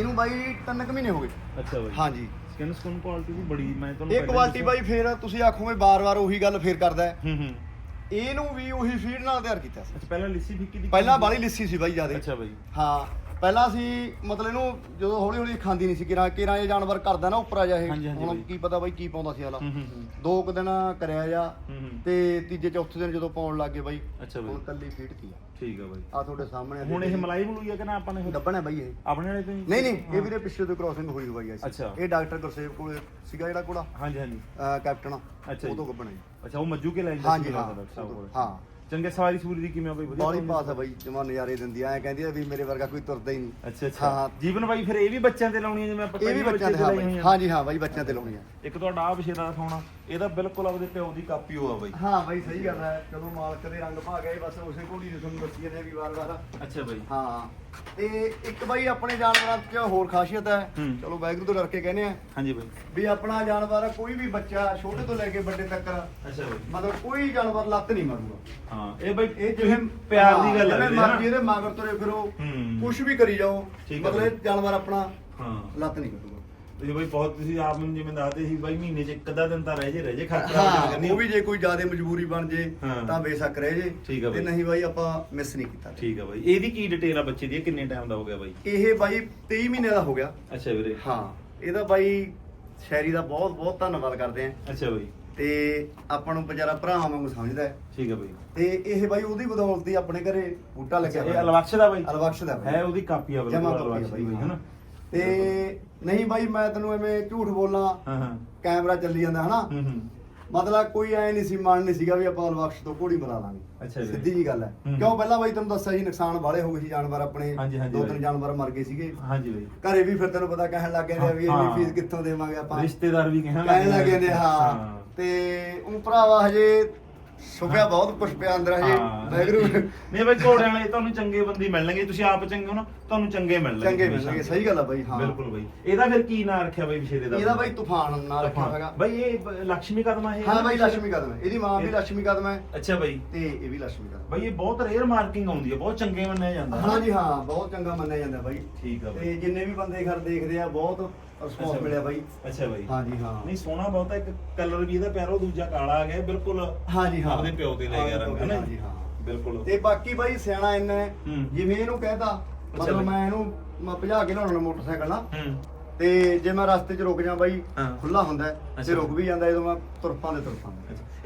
ਇਹਨੂੰ ਬਾਈ ਤਿੰਨ ਕੁ ਮਹੀਨੇ ਹੋ ਗਏ। ਅੱਛਾ ਬਾਈ। ਹਾਂਜੀ। ਸਕਿਨ ਸਕੂਨ ਕੁਆਲਿਟੀ ਵੀ ਬੜੀ ਮੈਂ ਤੁਹਾਨੂੰ ਇਹ ਕੁਆਲਿਟੀ। ਬਾਈ ਫੇਰ ਤੁਸੀਂ ਆਖੋਗੇ ਬਾਰ-ਬਾਰ ਉਹੀ ਗੱਲ ਫੇਰ ਕਰਦਾ ਹੈ। ਹੂੰ ਹੂੰ। ਇਹਨੂੰ ਵੀ ਉਹੀ ਫੀਡ ਨਾਲ ਤਿਆਰ ਕੀਤਾ ਸੀ। ਅੱਛਾ ਪਹਿਲਾਂ ਲਿੱਸੀ ਫਿੱਕੀ ਦੀ ਪਹਿਲਾਂ ਬਾਲੀ ਲਿੱਸੀ ਸੀ ਬਾਈ ਜਿਆਦੇ। ਅੱਛਾ ਬਾਈ। ਹਾਂ। ਪਹਿਲਾਂ ਅਸੀਂ ਮਤਲਬ ਇਹਨੂੰ ਜਦੋਂ ਹੌਲੀ ਹੌਲੀ ਖਾਂਦੀ ਨਹੀਂ ਸੀ ਕਿਰਾਂ ਕਿਰਾਂ ਇਹ ਜਾਨਵਰ ਕਰਦਾ ਨਾ ਉੱਪਰ ਆ ਜਾ ਇਹ ਹਾਂਜੀ, ਹਾਂਜੀ ਹੁਣ ਬਾਈ। ਕੀ ਪਤਾ ਬਾਈ ਕੀ ਪਾਉਂਦਾ ਸੀ ਹਾਲਾ ਹੂੰ ਹੂੰ ਹੂੰ। ਦੋ ਕੁ ਦਿਨ ਕਰਿਆ ਜਾ ਹੂੰ ਹੂੰ। ਤੇ ਤੀਜੇ ਚੌਥੇ ਦਿਨ ਜਦੋਂ ਪਾਉਣ ਲੱਗੇ ਬਾਈ ਅੱਛਾ ਹੁਣ ਬਾਈ ਕੱਲੀ ਕੀ ਆ। ਠੀਕ ਆ ਬਾਈ। ਆ ਤੁਹਾਡੇ ਸਾਹਮਣੇ ਆ ਹੁਣ ਇਹ ਮਲਾਈ ਮਲੂਈ ਆ ਕਿ ਨਾ ਆਪਾਂ ਨੇ ਹੈ ਬਾਈ ਇਹ। ਆਪਣੇ ਵਾਲੇ ਤੋਂ ਹੀ? ਨਹੀਂ ਨਹੀਂ ਇਹ ਵੀਰੇ ਪਿੱਛੇ ਤੋਂ ਕ੍ਰਾਸਿੰਗ ਹੋਈ ਹੋਈ ਆ ਇਸ ਅੱਛਾ। ਇਹ ਡਾਕਟਰ ਗੁਰਸੇਵ ਕੋਲ ਸੀਗਾ ਜਿਹੜਾ ਕੋੜਾ ਹਾਂਜੀ ਹਾਂਜੀ। ਕੈਪਟਨ। ਅੱਛਾ ਉਹ ਜੀ। ਤੋਂ ਜੀ। ਅੱਛਾ ਉਹ ਮੱਜੂ ਕੇ ਲਾਈਨ ਹਾਂਜੀ ਹਾਂ। ਕੋਲ। ਹਾਂ। ਚੰਗੇ ਸਵਾਰੀ ਸੂਰੀ ਦੀ ਕਿਵੇਂ ਆ ਬਈ? ਵਧੀਆ ਬਾਲੀ? ਪਾਸ ਆ ਬਾਈ ਜਮਾ ਨਜ਼ਾਰੇ ਦਿੰਦੀ ਆ ਐ ਕਹਿੰਦੀ ਆ ਵੀ ਮੇਰੇ ਵਰਗਾ ਕੋਈ ਤੁਰਦਾ ਹੀ ਨਹੀਂ। ਅੱਛਾ ਅੱਛਾ। ਹਾਂ। ਜੀਵਨ ਬਾਈ ਫਿਰ ਇਹ ਵੀ ਬੱਚਿਆਂ ਤੇ ਲਾਉਣੀ ਹੈ ਜਿਵੇਂ ਆਪਾਂ ਇਹ ਵੀ ਪਹਿਲਾਂ ਬੱਚਿਆਂ ਹਾਂ ਲਾਈ ਬਾਈ। ਹੋਈਆਂ। ਹਾਂਜੀ ਹਾਂ ਬਾਈ ਬੱਚਿਆਂ ਤੇ ਲਾਉਣੀ ਆ। ਇੱਕ ਤੁਹਾਡਾ ਆ ਵਿਸ਼ੇ ਦਾ ਸੋਣਾ ਇਹਦਾ ਬਿਲਕੁਲ ਆਪਦੇ ਪਿਓ ਦੀ ਕਾਪੀ ਹੋਆ ਬਾਈ। ਹਾਂ ਬਾਈ ਸਹੀ ਗੱਲ ਹੈ ਚਲੋ ਮਾਲਕ ਦੇ ਰੰਗ ਭਾ ਗਏ ਬਸ ਉਸੇ ਘੋੜੀ ਦੇ ਤੁਹਾਨੂੰ ਦੱਸੀ ਜਾਂਦੇ ਆ ਵੀ ਵਾਰ-ਵਾਰ ਅੱਛਾ ਬਾਈ। ਹਾਂ। ਤੇ ਇੱਕ ਬਾਈ ਆਪਣੇ ਜਾਨਵਰਾਂ 'ਚ ਹੋਰ ਖਾਸੀਅਤ ਹੈ ਹੂੰ। ਚਲੋ ਵਾਹਿਗੁਰੂ ਤੋਂ ਡਰ ਕੇ ਕਹਿੰਦੇ ਆ। ਹਾਂਜੀ ਬਾਈ। ਵੀ ਆਪਣਾ ਜਾਨਵਰ ਕੋਈ ਵੀ ਬੱਚਾ ਛੋਟੇ ਤੋਂ ਲੈ ਕੇ ਵੱਡੇ ਤੱਕ ਅੱਛਾ ਬਾਈ। ਮਤਲਬ ਕੋਈ ਜਾਨਵਰ ਲੱਤ ਨਹੀਂ ਮਾਰੂਗਾ। ਹਾਂ। ਇਹ ਬਾਈ ਇਹ ਤੁਸੀਂ ਪਿਆਰ ਦੀ ਗੱਲ ਹੈ ਜਿਵੇਂ ਮਰਜ਼ੀ ਇਹਦੇ ਮਗਰ ਤੁਰੇ ਫਿਰੋ ਹੂੰ। ਕੁਝ ਵੀ ਕਰੀ ਜਾਓ ਠੀਕ ਹੈ ਮਤਲਬ ਇਹ ਜਾਨਵਰ ਆਪਣਾ ਹਾਂ। ਲੱਤ ਨਹੀਂ ਕਰੂਗਾ ਤੁਸੀਂ ਬਾਈ ਬਹੁਤ ਤੁਸੀਂ ਆਪ ਨੂੰ ਜਿਵੇਂ ਦੱਸਦੇ ਸੀ ਬਾਈ ਮਹੀਨੇ ਚ ਇੱਕ ਅੱਧਾ ਦਿਨ ਤਾਂ ਰਹਿ ਜੇ ਰਹਿ ਜੇ ਖਰਚਾ ਹੋ ਹਾਂ ਕਰਨੀ। ਉਹ ਵੀ ਜੇ ਕੋਈ ਜ਼ਿਆਦਾ ਮਜਬੂਰੀ ਬਣ ਜੇ ਹਾਂ। ਤਾਂ ਬੇਸ਼ੱਕ ਰਹਿ ਜੇ। ਠੀਕ ਆ ਤੇ ਬਾਈ। ਨਹੀਂ ਬਾਈ ਆਪਾਂ ਮਿਸ ਨਹੀਂ ਕੀਤਾ। ਠੀਕ ਆ ਬਾਈ। ਇਹਦੀ ਕੀ ਡਿਟੇਲ ਆ ਬੱਚੇ ਦੀ? ਇਹ ਕਿੰਨੇ ਟਾਈਮ ਦਾ ਹੋ ਗਿਆ ਬਾਈ? ਇਹ ਬਾਈ 23 ਮਹੀਨੇ ਦਾ ਹੋ ਗਿਆ। ਅੱਛਾ ਵੀਰੇ। ਹਾਂ ਇਹਦਾ ਬਾਈ ਸ਼ੈਰੀ ਦਾ ਬਹੁਤ ਬਹੁਤ ਧੰਨਵਾਦ ਕਰਦੇ ਆਂ। ਅੱਛਾ ਬਾਈ। ਤੇ ਆਪਾਂ ਨੂੰ ਵਿਚਾਰਾ ਭਰਾਵਾਂ ਵਾਂਗੂ ਸਮਝਦਾ ਹੈ। ਠੀਕ ਆ ਬਾਈ। ਤੇ ਇਹ ਬਾਈ ਉਹਦੀ ਬਦੌਲਤ ਹੀ ਆਪਣੇ ਘਰੇ ਬੂਟਾ ਲੱਗਿਆ ਇਹ ਅਲਵਕਸ਼ ਦਾ ਬਾਈ? ਅਲਬਖਸ਼ ਦਾ ਬਾਈ। ਹੈ ਉਹਦੀ ਕਾਪੀ ਆ ਜਮਾ ਕਾਪੀ ਆ ਅਲਵਕਸ਼ ਬਾਈ ਹਨਾ ਤੇ ਨਹੀਂ ਬਾਈ ਮੈਂ ਤੈਨੂੰ ਐਵੇਂ ਝੂਠ ਬੋਲਾਂ ਹਾਂ ਹਾਂ। ਕੈਮਰਾ ਚੱਲੀ ਜਾਂਦਾ ਹਨਾ? ਹੂੰ ਹੂੰ। ਮਤਲਬ ਕੋਈ ਐ ਨਹੀਂ ਸੀ ਮਨ ਨਹੀਂ ਸੀਗਾ ਵੀ ਆਪਾਂ ਅਲਬਖਸ਼ ਤੋਂ ਘੋੜੀ ਬਣਾ ਲਾਂਗੇ ਅੱਛਾ ਜੀ। ਸਿੱਧੀ ਜੀ ਗੱਲ ਹੈ ਹੂੰ। ਕਿਉਂ ਪਹਿਲਾਂ ਬਾਈ ਤੈਨੂੰ ਦੱਸਿਆ ਸੀ ਨੁਕਸਾਨ ਵਾਲੇ ਹੋ ਗਏ ਸੀ ਜਾਨਵਰ ਆਪਣੇ ਹਾਂਜੀ, ਹਾਂਜੀ ਦੋ ਬਾਈ। ਤਿੰਨ ਜਾਨਵਰ ਮਰ ਗਏ ਸੀਗੇ ਹਾਂਜੀ ਬਾਈ ਘਰੇ ਵੀ ਫਿਰ ਤੈਨੂੰ ਪਤਾ ਕਹਿਣ ਲੱਗ ਗਏ ਨੇ ਵੀ ਹਾਂ। ਇੰਨੀ ਫੀਸ ਕਿੱਥੋਂ ਦੇਵਾਂਗੇ ਆਪਾਂ ਰਿਸ਼ਤੇਦਾਰ ਵੀ ਕਹਿਣ ਕਹਿਣ ਲੱਗ ਗਏ ਨੇ ਹਾਂ ਤੇ ਉਹ ਭਰਾਵਾ ਹਜੇ ਸੁਖਿਆ ਬਹੁਤ ਕੁਝ ਅੰਦਰ ਹਜੇ ਹਾਂ। ਵੈਗਰੂ ਨਹੀਂ ਬਈ ਘੋੜਿਆਂ ਵਾਲੇ ਤੁਹਾਨੂੰ ਚੰਗੇ ਬੰਦੇ ਮਿਲਣਗੇ ਤੁਸੀਂ ਆਪ ਚੰਗੇ ਹੋ ਨਾ ਤੁਹਾਨੂੰ ਚੰਗੇ ਮਿਲਣਗੇ ਚੰਗੇ ਮਿਲਣਗੇ ਸਹੀ ਗੱਲ ਆ ਬਾਈ ਹਾਂ। ਬਿਲਕੁਲ ਬਈ। ਇਹਦਾ ਫਿਰ ਕੀ ਨਾਂ ਰੱਖਿਆ ਬਈ ਵਿਸ਼ੇਰੇ ਦਾ ਇਹਦਾ ਬਾਈ ਤੂਫਾਨ ਨਾਲ ਰੱਖਿਆ ਹੈਗਾ। ਬਈ ਇਹ ਲక్ష్ਮੀ ਕਦਮ ਹੈ ਹਾਂ ਬਾਈ ਲక్ష్ਮੀ ਕਦਮ। ਹੈ ਇਹਦੀ ਮਾਂ ਵੀ ਲక్ష్ਮੀ ਕਦਮ ਹੈ। ਅੱਛਾ ਬਈ। ਤੇ ਇਹ ਵੀ ਲక్ష్ਮੀ ਕਦਮ। ਬਈ ਇਹ ਬਹੁਤ ਰੇਅਰ ਮਾਰਕਿੰਗ ਆਉਂਦੀ ਹੈ ਬਹੁਤ ਚੰਗੇ ਮੰਨਿਆ ਜਾਂਦਾ। ਹਾਂ ਜੀ ਹਾਂ ਬਹੁਤ ਚੰਗਾ ਮੰਨਿਆ ਜਾਂਦਾ ਬਈ। ਠੀਕ ਆ ਬਾਈ। ਤੇ ਜਿੰਨੇ ਵੀ ਬੰਦੇ ਘਰ ਦੇਖਦੇ ਆ ਬਹੁਤ ਰਿਸਪੌਂਸ ਅੱਛਾ ਮਿਲਿਆ ਬਾਈ। ਅੱਛਾ ਬਾਈ। ਹਾਂ ਜੀ ਹਾਂ। ਨਹੀਂ ਸੋਹਣਾ ਬਹੁਤ ਇੱਕ ਕਲਰ ਵੀ ਇਹਦਾ ਪਿਆਰਾ ਉਹ ਦੂਜਾ ਕਾਲਾ ਆ ਗਿਆ ਬਿਲਕੁਲ ਹਾਂ ਜੀ ਹਾਂ। ਆਪਦੇ ਪਿਓ ਤੇ ਲੈ ਗਿਆ ਰੰਗ ਹੈ ਨਾ ਹਾਂ ਜੀ ਹਾਂ। ਬਿਲਕੁਲ। ਤੇ ਬਾਕੀ ਬਾਈ ਸਿਆਣਾ ਇੰਨਾ ਹੈ, ਹੂੰ। ਜਿਵੇਂ ਇਹਨੂੰ ਕਹਿਤਾ ਮਤਲਬ ਬਾਈ। ਮੈਂ ਇਹਨੂੰ ਮੈਂ ਭਜਾ ਕੇ ਲਾਉਣਾ ਮੋਟਰਸਾਈਕਲ ਨਾਲ ਹੂੰ। ਤੇ ਜੇ ਮੈਂ ਰਸਤੇ 'ਚ ਰੁਕ ਜਾ ਬਾਈ ਹਾਂ। ਖੁੱਲਾ ਹੁੰਦਾ ਹੈ, ਅੱਛਾ। ਤੇ ਰੁਕ ਵੀ ਜਾਂਦਾ ਜਦੋਂ ਮੈਂ ਤੁਰਪਾਂ ਦੇ ਤੁਰਪਾਂ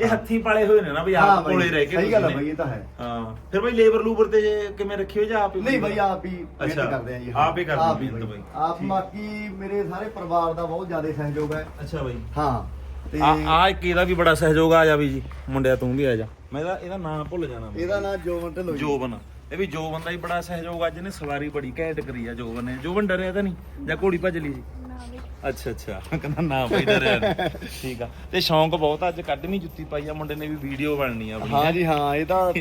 ਇਹ ਹੱਥੀ ਪਾਲੇ ਹੋਏ ਨੇ ਨਾ ਬਈ ਆਪ ਕੋਲੇ ਰਹਿ ਕੇ ਸਹੀ ਗੱਲ ਹੈ ਤੁਸੀਂ ਬਾਈ ਨੇ। ਇਹ ਤਾਂ ਹੈ ਹਾਂ ਫਿਰ ਬਾਈ ਲੇਬਰ ਲੂਬਰ ਤੇ ਜੇ ਕਿਵੇਂ ਰੱਖਿਓ ਜਾਂ ਆਪ ਹੀ ਨਹੀਂ ਬਾਈ ਆਪ ਹੀ ਮਿਹਨਤ ਅੱਛਾ, ਕਰਦੇ ਆ ਜੀ ਆਪ ਹੀ ਕਰਦੇ ਮਿਹਨਤ ਬਾਈ। ਆਪ ਠੀਕ। ਬਾਕੀ ਮੇਰੇ ਸਾਰੇ ਪਰਿਵਾਰ ਦਾ ਬਹੁਤ ਜ਼ਿਆਦਾ ਸਹਿਯੋਗ ਹੈ ਅੱਛਾ ਬਾਈ ਹਾਂ ਤੇ ਆ ਆ ਇੱਕ ਇਹਦਾ ਵੀ ਬੜਾ ਸਹਿਯੋਗ ਆ ਜਾ ਵੀ ਜੀ ਮੁੰਡਿਆ ਤੂੰ ਵੀ ਆ ਜਾ ਮੈਂ ਇਹਦਾ ਇਹਦਾ ਨਾਮ ਭੁੱਲ ਜਾਣਾ ਮੈਂ। ਇਹਦਾ ਨਾਮ ਜੋਵਨ ਢਿੱਲੋਂ ਜੀ। ਜੋਬਨ ਇਹ ਵੀ ਜੋਬਨ ਦਾ ਹੀ ਬੜਾ ਸਹਿਯੋਗ, ਅੱਜ ਨੇ ਸਵਾਰੀ ਬੜੀ ਘੈਂਟ ਕਰੀ ਆ ਜੋਬਨ ਨੇ। ਜੋਬਨ ਡਰਿਆ ਤਾਂ ਨਹੀਂ? ਜਾਂ ਘੋੜੀ ਭੱਜ ਲਈ ਸੀ? ਅੱਛਾ ਅੱਛਾ। ਕਹਿੰਦਾ ਨਾ ਬਈ ਡਰਿਆ ਨੀ। ਠੀਕ ਆ। ਤੇ ਸ਼ੌਂਕ ਬਹੁਤ ਆ, ਅੱਜ ਕੱਢਵੀਂ ਜੁੱਤੀ ਪਾਈ ਆ ਮੁੰਡੇ ਨੇ ਵੀ ਵੀਡੀਓ ਬਣਨੀ ਆ ਆਪਣੀ ਹਾਂ ਜੀ ਹਾਂ ਇਹ ਤਾਂ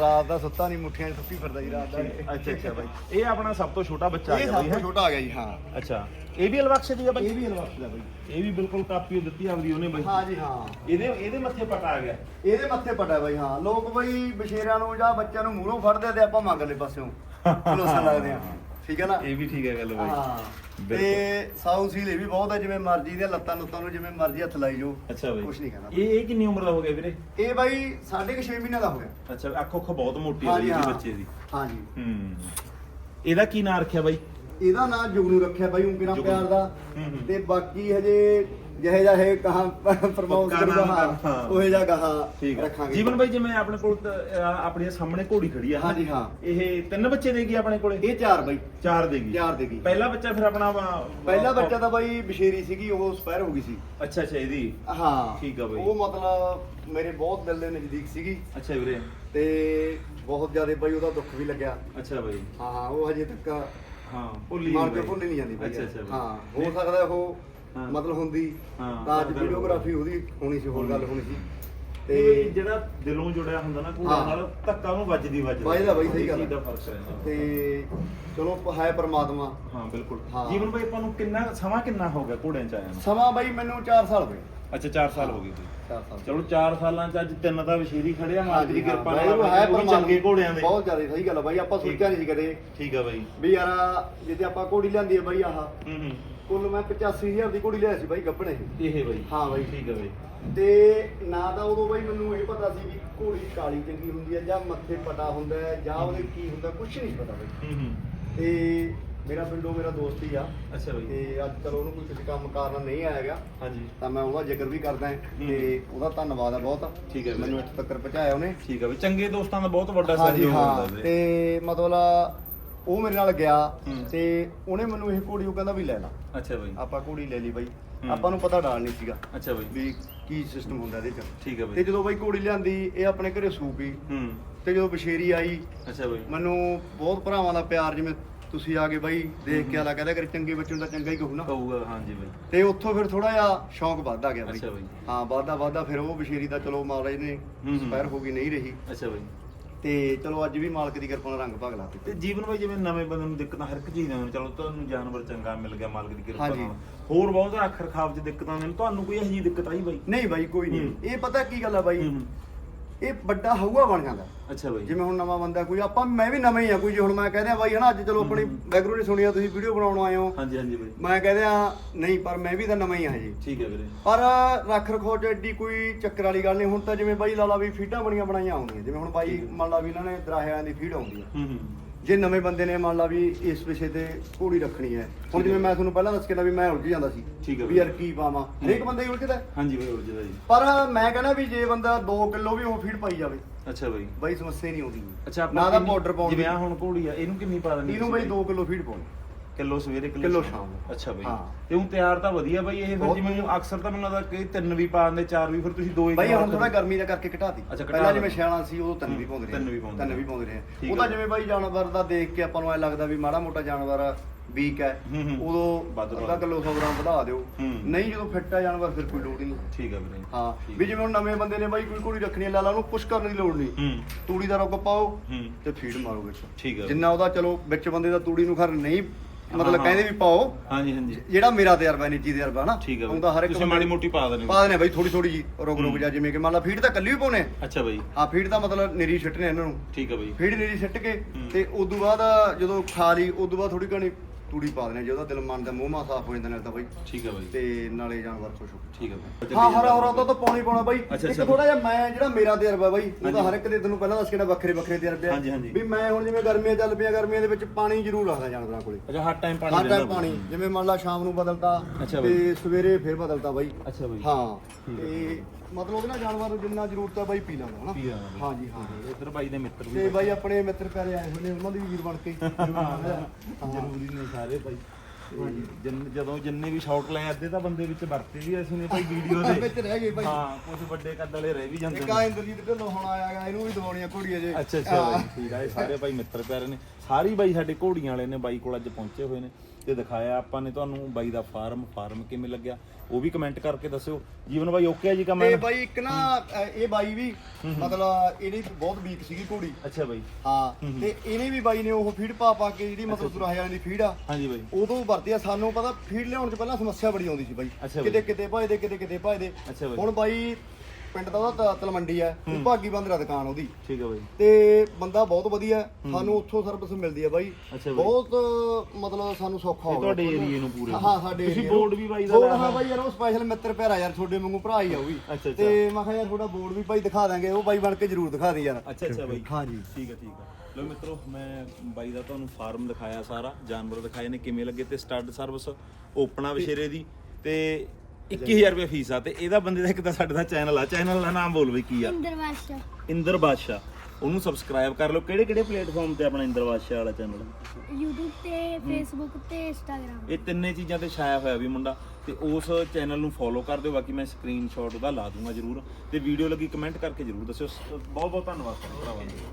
ਰਾਤ ਦਾ ਸੁੱਤਾ ਨਹੀਂ ਮੁੱਠੀਆਂ 'ਚ ਸੁੱਤੀ ਫਿਰਦਾ ਜੀ ਰਾਤ ਦਾ। ਅੱਛਾ ਅੱਛਾ ਬਾਈ। ਇਹ ਆਪਣਾ ਸਭ ਤੋਂ ਛੋਟਾ ਬੱਚਾ ਆ ਇਹ ਗਿਆ ਸਭ ਬਾਈ ਤੋਂ ਹੈਂ? ਛੋਟਾ ਆ ਗਿਆ ਜੀ ਹਾਂ। ਅੱਛਾ। ਇਹ ਵੀ ਅਲਵਕਸ਼ ਦੀ ਆ ਬਾਈ? ਇਹ ਵੀ ਹਲਵਾਸ ਦਾ ਬਾਈ। ਇਹ ਵੀ ਬਿਲਕੁਲ ਕਾਪੀ ਦਿੱਤੀ ਆਪਦੀ ਉਹਨੇ ਬਾਈ। ਹਾਂ ਜੀ ਹਾਂ। ਇਹਦੇ ਇਹਦੇ ਮੱਥੇ ਪਟਾ ਆ ਗਿਆ। ਇਹਦੇ ਮੱਥੇ ਪਟਾ ਬਾਈ ਹਾਂ। ਲੋਕ ਬਾਈ ਬਸ਼ੇਰਿਆਂ ਨੂੰ ਜਾਂ ਬੱਚਿਆਂ ਨੂੰ ਮੂਹਰੋਂ ਫੜਦੇ ਤੇ ਆਪਾਂ ਮੰਗਲੇ ਪਾਸਿਓਂ ਖਲੋਸਾ ਲੱਗਦੇ ਆ। ਠੀਕ ਹੈ ਨਾ? ਇਹ ਵੀ ਠੀਕ ਹੈ ਗੱਲ ਬਾਈ। ਹਾਂ। ਤੇ ਸਾਊ ਸੀਲ ਇਹ ਵੀ ਬਹੁਤ ਹੈ ਜਿਵੇਂ ਮਰਜ਼ੀ ਦੀਆਂ ਲੱਤਾਂ ਲੁੱਤਾਂ ਨੂੰ ਜਿਵੇਂ ਮਰਜ਼ੀ ਹੱਥ ਲਾਈ ਜੋ ਅੱਛਾ ਬਾਈ। ਕੁਛ ਨਹੀਂ ਕਹਿਣਾ। ਇਹ ਇਹ ਕਿੰਨੀ ਉਮਰ ਦਾ ਹੋ ਗਿਆ ਵੀਰੇ? ਇਹ ਬਾਈ 6.5 ਮਹੀਨੇ ਦਾ ਹੋ ਗਿਆ। ਅੱਛਾ ਅੱਖ ਉੱਖ ਬਹੁਤ ਮੋਟੀ ਹਾਂ ਜੀ ਬੱਚੇ ਦੀ। ਹਾਂ ਜੀ ਹੂੰ। ਇਹਦਾ ਕੀ ਨਾਂ ਰੱਖਿਆ ਬਾਈ? ਇਹਦਾ ਨਾਂ ਜੁਗਨੂ ਰੱਖਿਆ ਬਾਈ ਉਂਕਿ ਨਾਲ। ਪਿਆਰ ਦਾ। ਤੇ ਬਾਕੀ ਹਜੇ ਜਿਹੇ ਜਿਹੇ ਕਹਾ ਪ੍ਰਮੋਟ ਪੱਕਾ ਕਰੂਗਾ ਨਾਮ ਹਾਂ ਹਾਂ। ਉਹ ਜਿਹਾ ਕਹਾ ਹੈ ਰੱਖਾਂਗੇ। ਜੀਵਨ ਬਾਈ ਜਿਵੇਂ ਆਪਣੇ ਕੋਲ ਤਾਂ, ਅਹ, ਆਪਣੀ ਸਾਹਮਣੇ ਘੋੜੀ ਖੜੀ ਆ ਹਾਂ ਜੀ, ਹਾਂ। ਇਹ ਤਿੰਨ ਬੱਚੇ ਦੇਗੀ ਆਪਣੇ ਕੋਲੇ? ਇਹ ਚਾਰ ਬਾਈ। ਚਾਰ ਦੇਗੀ ਚਾਰ ਦੇਗੀ ਪਹਿਲਾ ਬੱਚਾ ਫਿਰ ਆਪਣਾ ਵਾ- ਪਹਿਲਾ ਬੱਚਾ ਤਾਂ ਬਾਈ ਬਸ਼ੇਰੀ ਸੀਗੀ ਉਹ ਸਪੈਰ ਹੋ ਗਈ ਸੀ। ਅੱਛਾ ਅੱਛਾ ਇਹਦੀ? ਹਾਂ। ਠੀਕ ਆ ਬਾਈ। ਉਹ ਮਤਲਬ ਮੇਰੇ ਬਹੁਤ ਦਿਲ ਦੇ ਨਜ਼ਦੀਕ ਸੀਗੀ। ਅੱਛਾ ਵੀਰੇ। ਤੇ ਬਹੁਤ ਜ਼ਿਆਦਾ ਬਾਈ ਉਹਦਾ ਦੁੱਖ ਵੀ ਲੱਗਿਆ। ਅੱਛਾ ਬਾਈ। ਹਾਂ ਹਾਂ ਉਹ ਹਜੇ ਤੱਕ ਹਾਂ ਭੁੱਲੀ ਮਾਰ ਕੇ। ਭੁੱਲ ਨਹੀਂ ਜਾਂਦੀ ਬਾਈ। ਅੱਛਾ ਅੱਛਾ ਬਾਈ। ਹਾਂ ਹੋ ਸਕਦਾ ਉਹ ਹਾਂ। ਮਤਲਬ ਹੁੰਦੀ ਹਾਂ, ਤਾਂ ਅੱਜ ਵੀਡੀਓਗ੍ਰਾਫੀ ਉਹਦੀ ਹੋਣੀ ਸੀ ਹੋਰ ਗੱਲ ਹੋਣੀ ਸੀ। ਤੇ ਜਿਹੜਾ ਦਿਲੋਂ ਜੁੜਿਆ ਹੁੰਦਾ ਨਾ ਘੋੜਾ ਹਾਂ। ਨਾਲ ਧੱਕਾ ਉਹਨੂੰ ਵੱਜਦੀ ਵੱਜਦੀ। ਵੱਜਦਾ ਬਾਈ, ਸਹੀ ਗੱਲ ਦਾ ਫ਼ਰਕ ਤੇ ਚਲੋ ਹੈ ਪ੍ਰਮਾਤਮਾ। ਹਾਂ ਬਿਲਕੁਲ। ਹਾਂ। ਜੀਵਨ ਬਾਈ ਆਪਾਂ ਨੂੰ ਕਿੰਨਾ ਸਮਾਂ ਕਿੰਨਾ ਹੋ ਗਿਆ ਘੋੜਿਆਂ ਚ ਆਇਆ ਨੂੰ? ਸਮਾਂ ਬਾਈ ਮੈਨੂੰ 4 ਸਾਲ ਹੋਏ ਅੱਛਾ 4 ਸਾਲ ਹੋ ਗਏ ਜੀ 4 ਸਾਲ। ਚਲੋ 4 ਸਾਲਾਂ ਚ ਅੱਜ ਤਿੰਨ ਤਾਂ ਵਸ਼ੀਰੀ ਖੜਿਆ ਮਾਲਕ ਦੀ ਕਿਰਪਾ ਨਾਲ ਹੈ ਵੀ ਚੰਗੇ ਘੋੜਿਆਂ ਦੇ। ਬਹੁਤ ਜ਼ਿਆਦਾ ਸਹੀ ਗੱਲ ਆ ਬਾਈ ਆਪਾਂ ਸੋਚਿਆ ਨਹੀਂ ਸੀ ਕਦੇ ਠੀਕ ਆ ਬਾਈ। ਵੀ ਯਾਰ ਜਿੱਦੇ ਆਪਾਂ ਘੋੜੀ ਲਿਆਂਦੀ ਆ ਬਾਈ ਆਹ। ਹੂੰ ਹੂੰ। ਕੁੱਲ ਮੈਂ 85000 ਦੀ ਘੋੜੀ ਲਿਆ ਸੀ ਬਾਈ ਗੱਬਣੇ ਇਹ ਬਾਈ। ਹਾਂ ਬਾਈ। ਠੀਕ ਆ ਬਾਈ। ਤੇ ਨਾ ਤਾਂ ਉਦੋਂ ਬਾਈ ਮੈਨੂੰ ਇਹ ਪਤਾ ਸੀ ਵੀ ਘੋੜੀ ਕਾਲੀ ਚੰਗੀ ਹੁੰਦੀ ਹੈ ਜਾਂ ਮੱਥੇ ਪਟਾ ਹੁੰਦਾ ਹੈ ਜਾਂ ਉਹਦੇ ਕੀ ਹੁੰਦਾ ਕੁਝ ਨਹੀਂ ਪਤਾ ਬਾਈ। ਹੂੰ ਹੂੰ। ਤੇ ਮੇਰਾ ਪਿੰਡੋਂ ਮੇਰਾ ਦੋਸਤ ਹੀ ਆ। ਅੱਛਾ ਬਾਈ। ਤੇ ਅੱਜ ਚਲੋ ਉਹਨੂੰ ਕੋਈ ਕਿਸੇ ਕੰਮ ਕਾਰਨ ਨਹੀਂ ਆਇਆਗਾ ਹਾਂਜੀ। ਤਾਂ ਮੈਂ ਉਹਦਾ ਜ਼ਿਕਰ ਵੀ ਕਰਦਾ ਹਾਂ ਹੂੰ। ਤੇ ਉਹਦਾ ਧੰਨਵਾਦ ਆ ਬਹੁਤ। ਠੀਕ ਹੈ। ਮੈਨੂੰ ਇੱਥੇ ਤੱਕ ਪਹੁੰਚਾਇਆ ਉਹਨੇ। ਠੀਕ ਆ ਬਾਈ। ਚੰਗੇ ਦੋਸਤਾਂ ਦਾ ਬਹੁਤ ਵੱਡਾ ਹਾਂਜੀ ਸਹਿਯੋਗ ਹਾਂ। ਹੁੰਦਾ ਵੀਰੇ ਤੇ ਮਤਲਬ ਉਹ ਮੇਰੇ ਨਾਲ ਗਿਆ। ਤੇ ਉਹਨੇ ਮੈਨੂੰ ਇਹ ਘੋੜੀ ਉਹ ਕਹਿੰਦਾ ਵੀ ਲੈ ਲਾ। ਅੱਛਾ ਬਾਈ। ਆਪਾਂ ਘੋੜੀ ਲੈ ਲਈ ਬਾਈ। ਆਪਾਂ ਨੂੰ ਪਤਾ ਡਾਲ ਨਹੀਂ ਸੀਗਾ ਅੱਛਾ ਬਾਈ। ਵੀ ਕੀ ਸਿਸਟਮ ਹੁੰਦਾ ਇਹਦੇ ਚ। ਠੀਕ ਹੈ ਤੇ ਜਦੋਂ ਬਾਈ ਘੋੜੀ ਲਿਆਂਦੀ ਇਹ ਆਪਣੇ ਘਰੇ ਸੂਪ ਗਈ। ਹੂੰ। ਤੇ ਜਦੋਂ ਬਸ਼ੇਰੀ ਆਈ ਅੱਛਾ ਬਾਈ। ਮੈਨੂੰ ਬਹੁਤ ਭਰਾਵਾਂ ਦਾ ਪਿਆਰ ਜਿਵੇਂ ਤੁਸੀਂ ਆ ਕੇ ਬਾਈ ਦੇਖ ਕੇ ਆਲਾ ਕਹਿੰਦਾ ਕਰ ਚੰਗੇ ਬੱਚੇ ਨੂੰ ਤਾਂ ਚੰਗਾ ਹੀ ਕਹੂ ਨਾ। ਕਹੂਗਾ ਹਾਂਜੀ ਬਾਈ। ਤੇ ਉੱਥੋਂ ਫਿਰ ਥੋੜਾ ਜਿਹਾ ਸ਼ੌਂਕ ਵੱਧਦਾ ਗਿਆ ਬਾਈ। ਅੱਛਾ ਬਾਈ। ਹਾਂ ਵੱਧਦਾ ਵੱਧਦਾ ਫਿਰ ਉਹ ਬਸ਼ੇਰੀ ਦਾ ਚਲੋ ਮਹਾਰਾਜ ਨੇ। ਸਪੈਰ ਹੋ ਗਈ ਨਹੀਂ ਰਹੀ। ਅੱਛਾ ਬਾਈ। ਤੇ ਚਲੋ ਅੱਜ ਵੀ ਮਾਲਕ ਦੀ ਕਿਰਪਾ ਨਾਲ ਰੰਗ ਭਾਗ ਲਾ ਤੇ ਜੀਵਨ ਬਾਈ ਜਿਵੇਂ ਨਵੇਂ ਬੰਦੇ ਨੂੰ ਦਿੱਕਤਾਂ ਹਰ ਇੱਕ ਚੀਜ਼ ਦੀਆਂ ਚਲੋ ਤੁਹਾਨੂੰ ਜਾਨਵਰ ਚੰਗਾ ਮਿਲ ਗਿਆ ਮਾਲਕ ਦੀ ਕਿਰਪਾ ਹਾਂਜੀ। ਨਾਲ ਹੋਰ ਬਹੁਤ ਰੱਖ ਰਖਾਵ 'ਚ ਦਿੱਕਤਾਂ ਨੇ ਤੁਹਾਨੂੰ ਕੋਈ ਇਹੋ ਜਿਹੀ ਦਿੱਕਤ ਆਈ ਬਾਈ ਨਹੀਂ ਬਾਈ ਕੋਈ ਨਹੀਂ ਹੂੰ। ਇਹ ਪਤਾ ਕੀ ਗੱਲ ਆ ਬਾਈ ਹੂੰ। ਇਹ ਵੱਡਾ ਹਊਆ ਬਣ ਜਾਂਦਾ। ਅੱਛਾ ਬਾਈ। ਜਿਵੇਂ ਹੁਣ ਨਵਾਂ ਬੰਦਾ ਕੋਈ ਆਪਾਂ ਮੈਂ ਵੀ ਨਵਾਂ ਹੀ ਆ ਕੋਈ ਜੇ ਹੁਣ ਮੈਂ ਕਹਿੰਦਾ ਆ ਬਾਈ ਹਨਾ ਅੱਜ ਚਲੋ ਆਪਣੀ ਬੈਕਗ੍ਰਾਉਂਡ ਨਹੀਂ ਸੁਣਿਆ ਤੁਸੀਂ ਵੀਡੀਓ ਬਣਾਉਣ ਆਏ ਹੋ। ਹਾਂਜੀ ਹਾਂਜੀ ਬਾਈ। ਮੈਂ ਕਹਿੰਦਾ ਨਹੀਂ ਪਰ ਮੈਂ ਵੀ ਤਾਂ ਨਵਾਂ ਹੀ ਆ ਜੀ ਠੀਕ ਹੈ ਵੀਰੇ। ਪਰ ਰੱਖ ਰਖੋ ਚ ਐਡੀ ਕੋਈ ਚੱਕਰ ਵਾਲੀ ਗੱਲ ਨਹੀਂ। ਹੁਣ ਤਾਂ ਜਿਵੇਂ ਬਾਈ ਲਾਲਾ ਵੀ ਫੀਡਾਂ ਬਣੀਆਂ ਬਣਾਈਆਂ ਆਉਂਦੀਆਂ ਜਿਵੇਂ ਹੁਣ ਬਾਈ ਮੰਨ ਲਾ ਵੀ ਇਹਨਾਂ ਨੇ ਦਰਾਹਿਆਂ ਦੀ ਫੀਡ ਆਉਂਦੀ ਆ। ਹੂੰ ਹੂੰ। ਜੇ ਨਵੇਂ ਬੰਦੇ ਨੇ ਮੰਨ ਲਾ ਵੀ ਇਸ ਵਿਸ਼ੇ ਤੇ ਘੋੜੀ ਰੱਖਣੀ ਹੈ ਹੁਣ ਜਿਵੇਂ ਮੈਂ ਤੁਹਾਨੂੰ ਪਹਿਲਾਂ ਦੱਸ ਕੇ ਨਾ ਵੀ ਮੈਂ ਉਲਝ ਜਾਂਦਾ ਸੀ ਠੀਕ ਹੈ ਵੀ ਯਾਰ ਕੀ ਪਾਵਾਂ ਹਰੇਕ ਬੰਦਾ ਹੀ ਉਲਝਦਾ ਹੈ। ਹਾਂਜੀ ਬਾਈ ਉਲਝਦਾ ਜੀ। ਪਰ ਮੈਂ ਕਹਿੰਦਾ ਵੀ ਜੇ ਬੰਦਾ 2 ਕਿਲੋ ਵੀ ਉਹ ਫੀਡ ਪਾਈ ਜਾਵੇ ਅੱਛਾ ਬਾਈ। ਬਾਈ ਸਮੱਸਿਆ ਨਹੀਂ ਆਉਂਦੀ। ਅੱਛਾ ਨਾ ਤਾਂ ਕਿੰਨੀ- ਪਾਊਡਰ ਪਾਉਣ ਜਿਵੇਂ ਦੀ ਹੁਣ ਘੋੜੀ ਆ ਇਹਨੂੰ ਕਿੰਨੀ ਪਾ ਦਿੰਦੇ ਇਹਨੂੰ ਬਾਈ 2 ਕਿਲੋ ਫੀਡ ਪਾਉਣੀ। ਕਿਲੋ ਸਵੇਰੇ ਕਿੱਲੋ ਸ਼ਾਮ ਨੂੰ। ਅੱਛਾ ਬਾਈ ਹਾਂ। ਤੇ ਹੁਣ ਤਿਆਰ ਤਾਂ ਵਧੀਆ ਬਾਈ ਇਹ ਫਿਰ ਬਹੁਤ ਜਿਵੇਂ ਅਕਸਰ ਤਾਂ ਮੈਨੂੰ ਲੱਗਦਾ ਕਿ ਤਿੰਨ ਵੀ ਪਾ ਦਿੰਦੇ ਚਾਰ ਵੀ ਫਿਰ ਤੁਸੀਂ ਦੋ ਹੀ ਬਾਈ ਹੁਣ ਥੋੜਾ। ਗਰਮੀ ਦਾ ਕਰਕੇ ਘਟਾਤੀ ਅੱਛਾ, ਘਟਾ ਪਹਿਲਾਂ ਜਿਵੇਂ ਦਿੱਤੀ। ਸਿਆਣਾ ਸੀ ਉਦੋਂ ਤਿੰਨ ਵੀ ਪਾਉਂਦੇ ਰਹੇ ਤਿੰਨ ਵੀ ਤਿੰਨ ਵੀ ਰਹੇ। ਪਾਉਂਦੇ ਰਹੇ ਠੀਕ ਉਹ ਤਾਂ ਹੈ। ਜਿਵੇਂ ਬਾਈ ਜਾਨਵਰ ਦਾ ਦੇਖ ਕੇ ਆਪਾਂ ਨੂੰ ਐ ਲੱਗਦਾ ਵੀ ਮਾੜਾ ਮੋਟਾ ਜਾਨਵਰ ਵੀਕ ਹੈ ਹੂੰ, ਹੂੰ। ਉਦੋਂ ਵੱਧ ਪਾ ਅੱਧਾ ਕਿਲੋ 100 ਗ੍ਰਾਮ ਵਧਾ ਦਿਓ ਹੂੰ। ਨਹੀਂ ਜਦੋਂ ਫਿੱਟ ਹੈ ਜਾਨਵਰ ਫਿਰ ਕੋਈ ਲੋੜ ਹੀ ਨਹੀਂ ਠੀਕ ਹੈ ਵੀਰੇ ਹਾਂ ਠੀਕ ਵੀ ਜਿਵੇਂ ਹੁਣ ਨਵੇਂ ਬੰਦੇ ਨੇ ਬਾਈ ਕੋਈ ਘੋੜੀ ਰੱਖਣੀ ਹੈ ਲਾਲਾ ਉਹਨੂੰ ਪੁਸ਼ ਕਰਨ ਦੀ ਲੋੜ ਨਹੀਂ ਹੂੰ ਤੂੜੀ ਦਾ ਰੁੱਗ ਪਾਓ ਹੂੰ ਤੇ ਫੀਡ ਮਾਰੋ ਵਿੱਚ ਠੀਕ ਹੈ ਜਿੰਨਾ ਉਹਦਾ ਚਲੋ ਵਿੱਚ ਬੰਦੇ ਦਾ ਤੂੜੀ ਨੂੰ ਖਰ ਨਹੀਂ ਮਤਲਬ। ਕਹਿੰਦੇ ਵੀ ਪਾਓ। ਹਾਂਜੀ ਹਾਂਜੀ। ਜਿਹੜਾ ਮੇਰਾ ਤਜਰਬਾ ਨਿੱਜੀ ਤਜਰਬਾ ਨਾ ਠੀਕ ਹੈ ਉਹਦਾ ਹਰ ਇੱਕ ਤੁਸੀਂ ਮਾੜੀ ਮੋਟੀ ਪਾ ਦੇਣੀ ਪਾ ਦੇਣੇ ਬਾਈ ਥੋੜੀ ਥੋੜੀ ਜੀ ਰੁਕ ਰੁਕ ਜਾ ਜਿਵੇਂ ਕਿ ਮੰਨ ਲਾ ਫੀਡ ਤਾਂ ਕੱਲੀ ਵੀ ਪਾਉਣੇ। ਅੱਛਾ ਬਾਈ। ਹਾਂ ਫੀਡ ਦਾ ਮਤਲਬ ਨਿਰੀ ਛੱਟਨੇ ਇਹਨਾਂ ਨੂੰ। ਠੀਕ ਹੈ ਬਾਈ। ਫੀਡ ਨਿਰੀ ਛੱਟ ਕੇ। ਤੇ ਉਦੋਂ ਬਾਅਦ ਜਦੋਂ ਖਾ ਲਈ ਉਦੋਂ ਬਾਅਦ ਥੋੜੀ ਘਣੀ ਤੂੜੀ ਪਾ ਦੇਣੇ ਜੇ ਉਹਦਾ ਦਿਲ ਮਨ ਦਾ ਮੂੰਹ ਮਾ ਸਾਫ਼ ਹੋ ਜਾਂਦਾ ਨਾਲ ਤਾਂ ਬਾਈ। ਠੀਕ ਹੈ ਬਾਈ। ਤੇ ਨਾਲੇ ਜਾਨਵਰ ਖੁਸ਼ ਹੋ ਠੀਕ ਹੈ ਬਾਈ। ਹਾਂ ਹਰਾ ਹਰਾ ਤਾਂ ਤਾਂ ਪਾਉਣੀ ਪਾਉਣਾ ਬਾਈ। ਇੱਕ। ਥੋੜਾ ਜਿਹਾ ਮੈਂ ਜਿਹੜਾ ਮੇਰਾ ਤਜਰਬਾ ਬਾਈ ਉਹ ਤਾਂ। ਹਰ ਇੱਕ ਦੇ ਤੈਨੂੰ ਪਹਿਲਾਂ ਦੱਸ ਕੇ ਨਾ ਵੱਖਰੇ ਵੱਖਰੇ ਤਜਰਬੇ ਆ। ਵੀ ਮੈਂ ਹੁਣ ਜਿਵੇਂ ਗਰਮੀਆਂ ਚੱਲ ਪਈਆਂ ਗਰਮੀਆਂ ਦੇ ਵਿੱਚ ਪਾਣੀ ਜ਼ਰੂਰ ਰੱਖਦਾ ਜਾਨਵਰਾਂ ਕੋਲੇ। ਅੱਛਾ ਹਰ ਟਾਈਮ ਪਾਣੀ ਹਰ ਟਾਈਮ ਪਾਣੀ। ਜਿਵੇਂ ਮੰਨ ਲਾ ਸ਼ਾਮ ਨੂੰ ਬਾਈ। ਤੇ ਸਵੇਰੇ ਫਿਰ ਬਦਲਤਾ ਬਾਈ। ਅੱਛਾ ਬਾਈ। ਹੈ। ਤੇ ਮਤਲਬ ਉਹਦੇ ਨਾਲ ਜਾਨਵਰ ਨੂੰ ਜਿੰਨਾ ਜ਼ਰੂਰਤ ਹੈ ਬਾਈ ਪੀ ਲੈਂਦਾ ਹਨਾ? ਪੀ। ਹਾਂਜੀ ਹਾਂ। ਇੱਧਰ ਬਾਈ ਦੇ ਮਿੱਤਰ ਵੀ ਤੇ ਬਾਈ ਆਪਣੇ ਮਿੱਤਰ ਪਿਆਰੇ ਆਏ ਹੋਏ ਨੇ ਉਹਨਾਂ ਦੇ ਵੀਰ ਬਣ ਕੇ। ਜ਼ਰੂਰੀ ਨੇ ਸਾਰੇ ਭਾਈ ਜਿੰਨ- ਜਦੋਂ ਜਿੰਨੇ ਵੀ ਸ਼ਾਟ ਲਏ ਅੱਧੇ ਤਾਂ ਬੰਦੇ ਵਿੱਚ ਵਰਤੇ ਵੀ ਅਸੀਂ ਨੇ ਭਾਈ ਵੀਡੀਓ ਦੇ। ਵਿੱਚ ਰਹਿ ਗਏ ਬਾਈ। ਹਾਂ ਕੁਝ ਵੱਡੇ ਕੱਦ ਵਾਲੇ ਰਹਿ ਵੀ ਜਾਂਦੇ ਨੇ। ਆ ਇੰਦਰਜੀਤ ਢਿੱਲੋਂ ਹੁਣ ਆਇਆ ਗਾ ਇਹਨੂੰ ਵੀ ਦਵਾਉਣੀਆਂ ਘੋੜੀਆਂ ਜੇ। ਅੱਛਾ ਅੱਛਾ ਬਾਈ ਠੀਕ ਆ ਇਹ ਸਾਰੇ ਭਾਈ ਮਿੱਤਰ ਪਿਆਰੇ ਨੇ। ਸਾਰੇ ਬਾਈ ਸਾਡੇ ਘੋੜੀਆਂ ਵਾਲੇ ਨੇ ਬਾਈ ਕੋਲ ਅੱਜ ਪਹੁੰਚੇ ਹੋਏ ਨੇ। ਤੇ ਦਿਖਾਇਆ ਆਪਾਂ ਨੇ ਤੁਹਾਨੂੰ ਬਾਈ ਦਾ ਫਾਰਮ ਫਾਰਮ ਕਿਵੇਂ ਲੱਗਿਆ ਉਹ ਵੀ ਕਮੈਂਟ ਕਰਕੇ ਦੱਸਿਓ। ਜੀਵਨ ਬਾਈ ਓਕੇ ਆ ਜੀ ਕੰਮ ਤੇ ਬਾਈ ਇੱਕ ਨਾ ਅ, ਇਹ ਬਾਈ ਵੀ ਮਤਲਬ ਇਹਦੀ ਬਹੁਤ ਵੀਕ ਸੀਗੀ ਘੋੜੀ। ਅੱਛਾ ਬਾਈ। ਹਾਂ ਤੇ ਇਹਨੇ ਵੀ ਬਾਈ ਨੇ ਉਹ ਫੀਡ ਪਾ ਪਾ ਕੇ ਜਿਹੜੀ ਮਤਲਬ ਸੁਰਾਹੇ ਵਾਲੀ ਦੀ ਫੀਡ ਆ ਹਾਂਜੀ ਬਾਈ। ਉਦੋਂ ਵਰਤੀ ਆ। ਸਾਨੂੰ ਪਤਾ ਫੀਡ ਲਿਆਉਣ ਚ ਪਹਿਲਾਂ ਸਮੱਸਿਆ ਬੜੀ ਆਉਂਦੀ ਸੀ ਬਾਈ। ਅੱਛਾ ਬਾਈ। ਕਿਤੇ ਕਿਤੇ ਭਾਜਦੇ ਕਿਤੇ ਕਿਤੇ ਭਾਜਦੇ ਅੱਛਾ ਬਾਈ। ਹੁਣ ਬਾਈ ਪਿੰਡ ਦਾ ਉਹਦਾ ਤ- ਤਲਮੰਡੀ ਆ ਭਾਗੀ ਬੰਦਰਾ ਦੁਕਾਨ ਉਹਦੀ। ਠੀਕ ਆ ਬਾਈ। ਤੇ ਬੰਦਾ ਬਹੁਤ ਵਧੀਆ ਹੈ। ਸਾਨੂੰ ਉੱਥੋਂ ਸਰਵਿਸ ਮਿਲਦੀ ਆ ਬਾਈ। ਅੱਛਾ ਬਾਈ। ਬਹੁਤ ਮਤਲਬ ਸਾਨੂੰ ਸੌਖਾ ਹੋ ਤੁਹਾਡੇ ਗਿਆ ਏਰੀਏ ਨੂੰ ਪੂਰੇ। ਹਾਂ ਸਾਡੇ ਤੁਸੀਂ area ਨੂੰ। ਵੀ ਬਾਈ ਦਾ ਲਾਇਆ ਹਾਂ ਬਾਈ ਯਾਰ ਉਹ ਸਪੈਸ਼ਲ ਮਿੱਤਰ ਪਿਆਰਾ ਯਾਰ ਤੁਹਾਡੇ ਵਾਂਗੂ ਭਰਾ ਹੀ ਆ ਉਹ ਵੀ। ਅੱਛਾ। ਤੇ ਮੈਂ ਕਿਹਾ ਯਾਰ ਤੁਹਾਡਾ ਬੋਰਡ ਵੀ ਭਾਈ ਦਿਖਾ ਦਾਂਗੇ ਉਹ ਬਾਈ ਬਣ ਕੇ ਜ਼ਰੂਰ ਦਿਖਾ ਦੇ ਯਾਰ। ਅੱਛਾ ਅੱਛਾ ਬਾਈ। ਹਾਂਜੀ ਠੀਕ ਹੈ ਠੀਕ ਹੈ ਲੋ ਮਿੱਤਰੋ ਮੈਂ ਬਾਈ ਦਾ ਤੁਹਾਨੂੰ ਫਾਰਮ ਦਿਖਾਇਆ ਸਾਰਾ ਜਾਨਵਰ ਦਿਖਾਏ ਨੇ ਕਿਵੇਂ ਲੱਗੇ ਤੇ ਸਟੱਡ ਸਰਵਿਸ ਓਪਨਾ ਵਿਸ਼ੇਰੇ ਦੀ। ਤੇ 21000 ਰੁਪਏ ਫੀਸ ਆ ਤੇ ਇਹਦਾ ਬੰਦੇ ਦਾ ਇੱਕ ਤਾਂ ਸਾਡੇ ਦਾ ਚੈਨਲ ਆ। ਚੈਨਲ ਦਾ ਨਾਮ ਬੋਲ ਬਈ ਕੀ ਆ? ਇੰਦਰ ਬਾਦਸ਼ਾਹ। ਇੰਦਰ ਬਾਦਸ਼ਾਹ। ਉਹਨੂੰ ਸਬਸਕ੍ਰਾਈਬ ਕਰ ਲਓ। ਕਿਹੜੇ ਕਿਹੜੇ ਪਲੇਟਫਾਰਮ ਤੇ ਆਪਣਾ ਇੰਦਰ ਬਾਦਸ਼ਾਹ ਵਾਲਾ ਚੈਨਲ YouTube ਤੇ Facebook ਤੇ Instagram ਇਹ ਤਿੰਨੇ ਚੀਜ਼ਾਂ ਤੇ ਛਾਇਆ ਹੋਇਆ ਵੀ ਮੁੰਡਾ। ਤੇ ਉਸ ਚੈਨਲ ਨੂੰ ਫੋਲੋ ਕਰ ਦਿਓ। ਬਾਕੀ ਮੈਂ ਸਕਰੀਨਸ਼ਾਟ ਉਹਦਾ ਲਾ ਦੂੰਗਾ ਜਰੂਰ। ਤੇ ਵੀਡੀਓ ਲੱਗੀ ਕਮੈਂਟ ਕਰਕੇ ਜਰੂਰ ਦੱਸਿਓ। ਬਹੁਤ ਬਹੁਤ ਧੰਨਵਾਦ ਭਰਾਵਾਂ ਦਾ।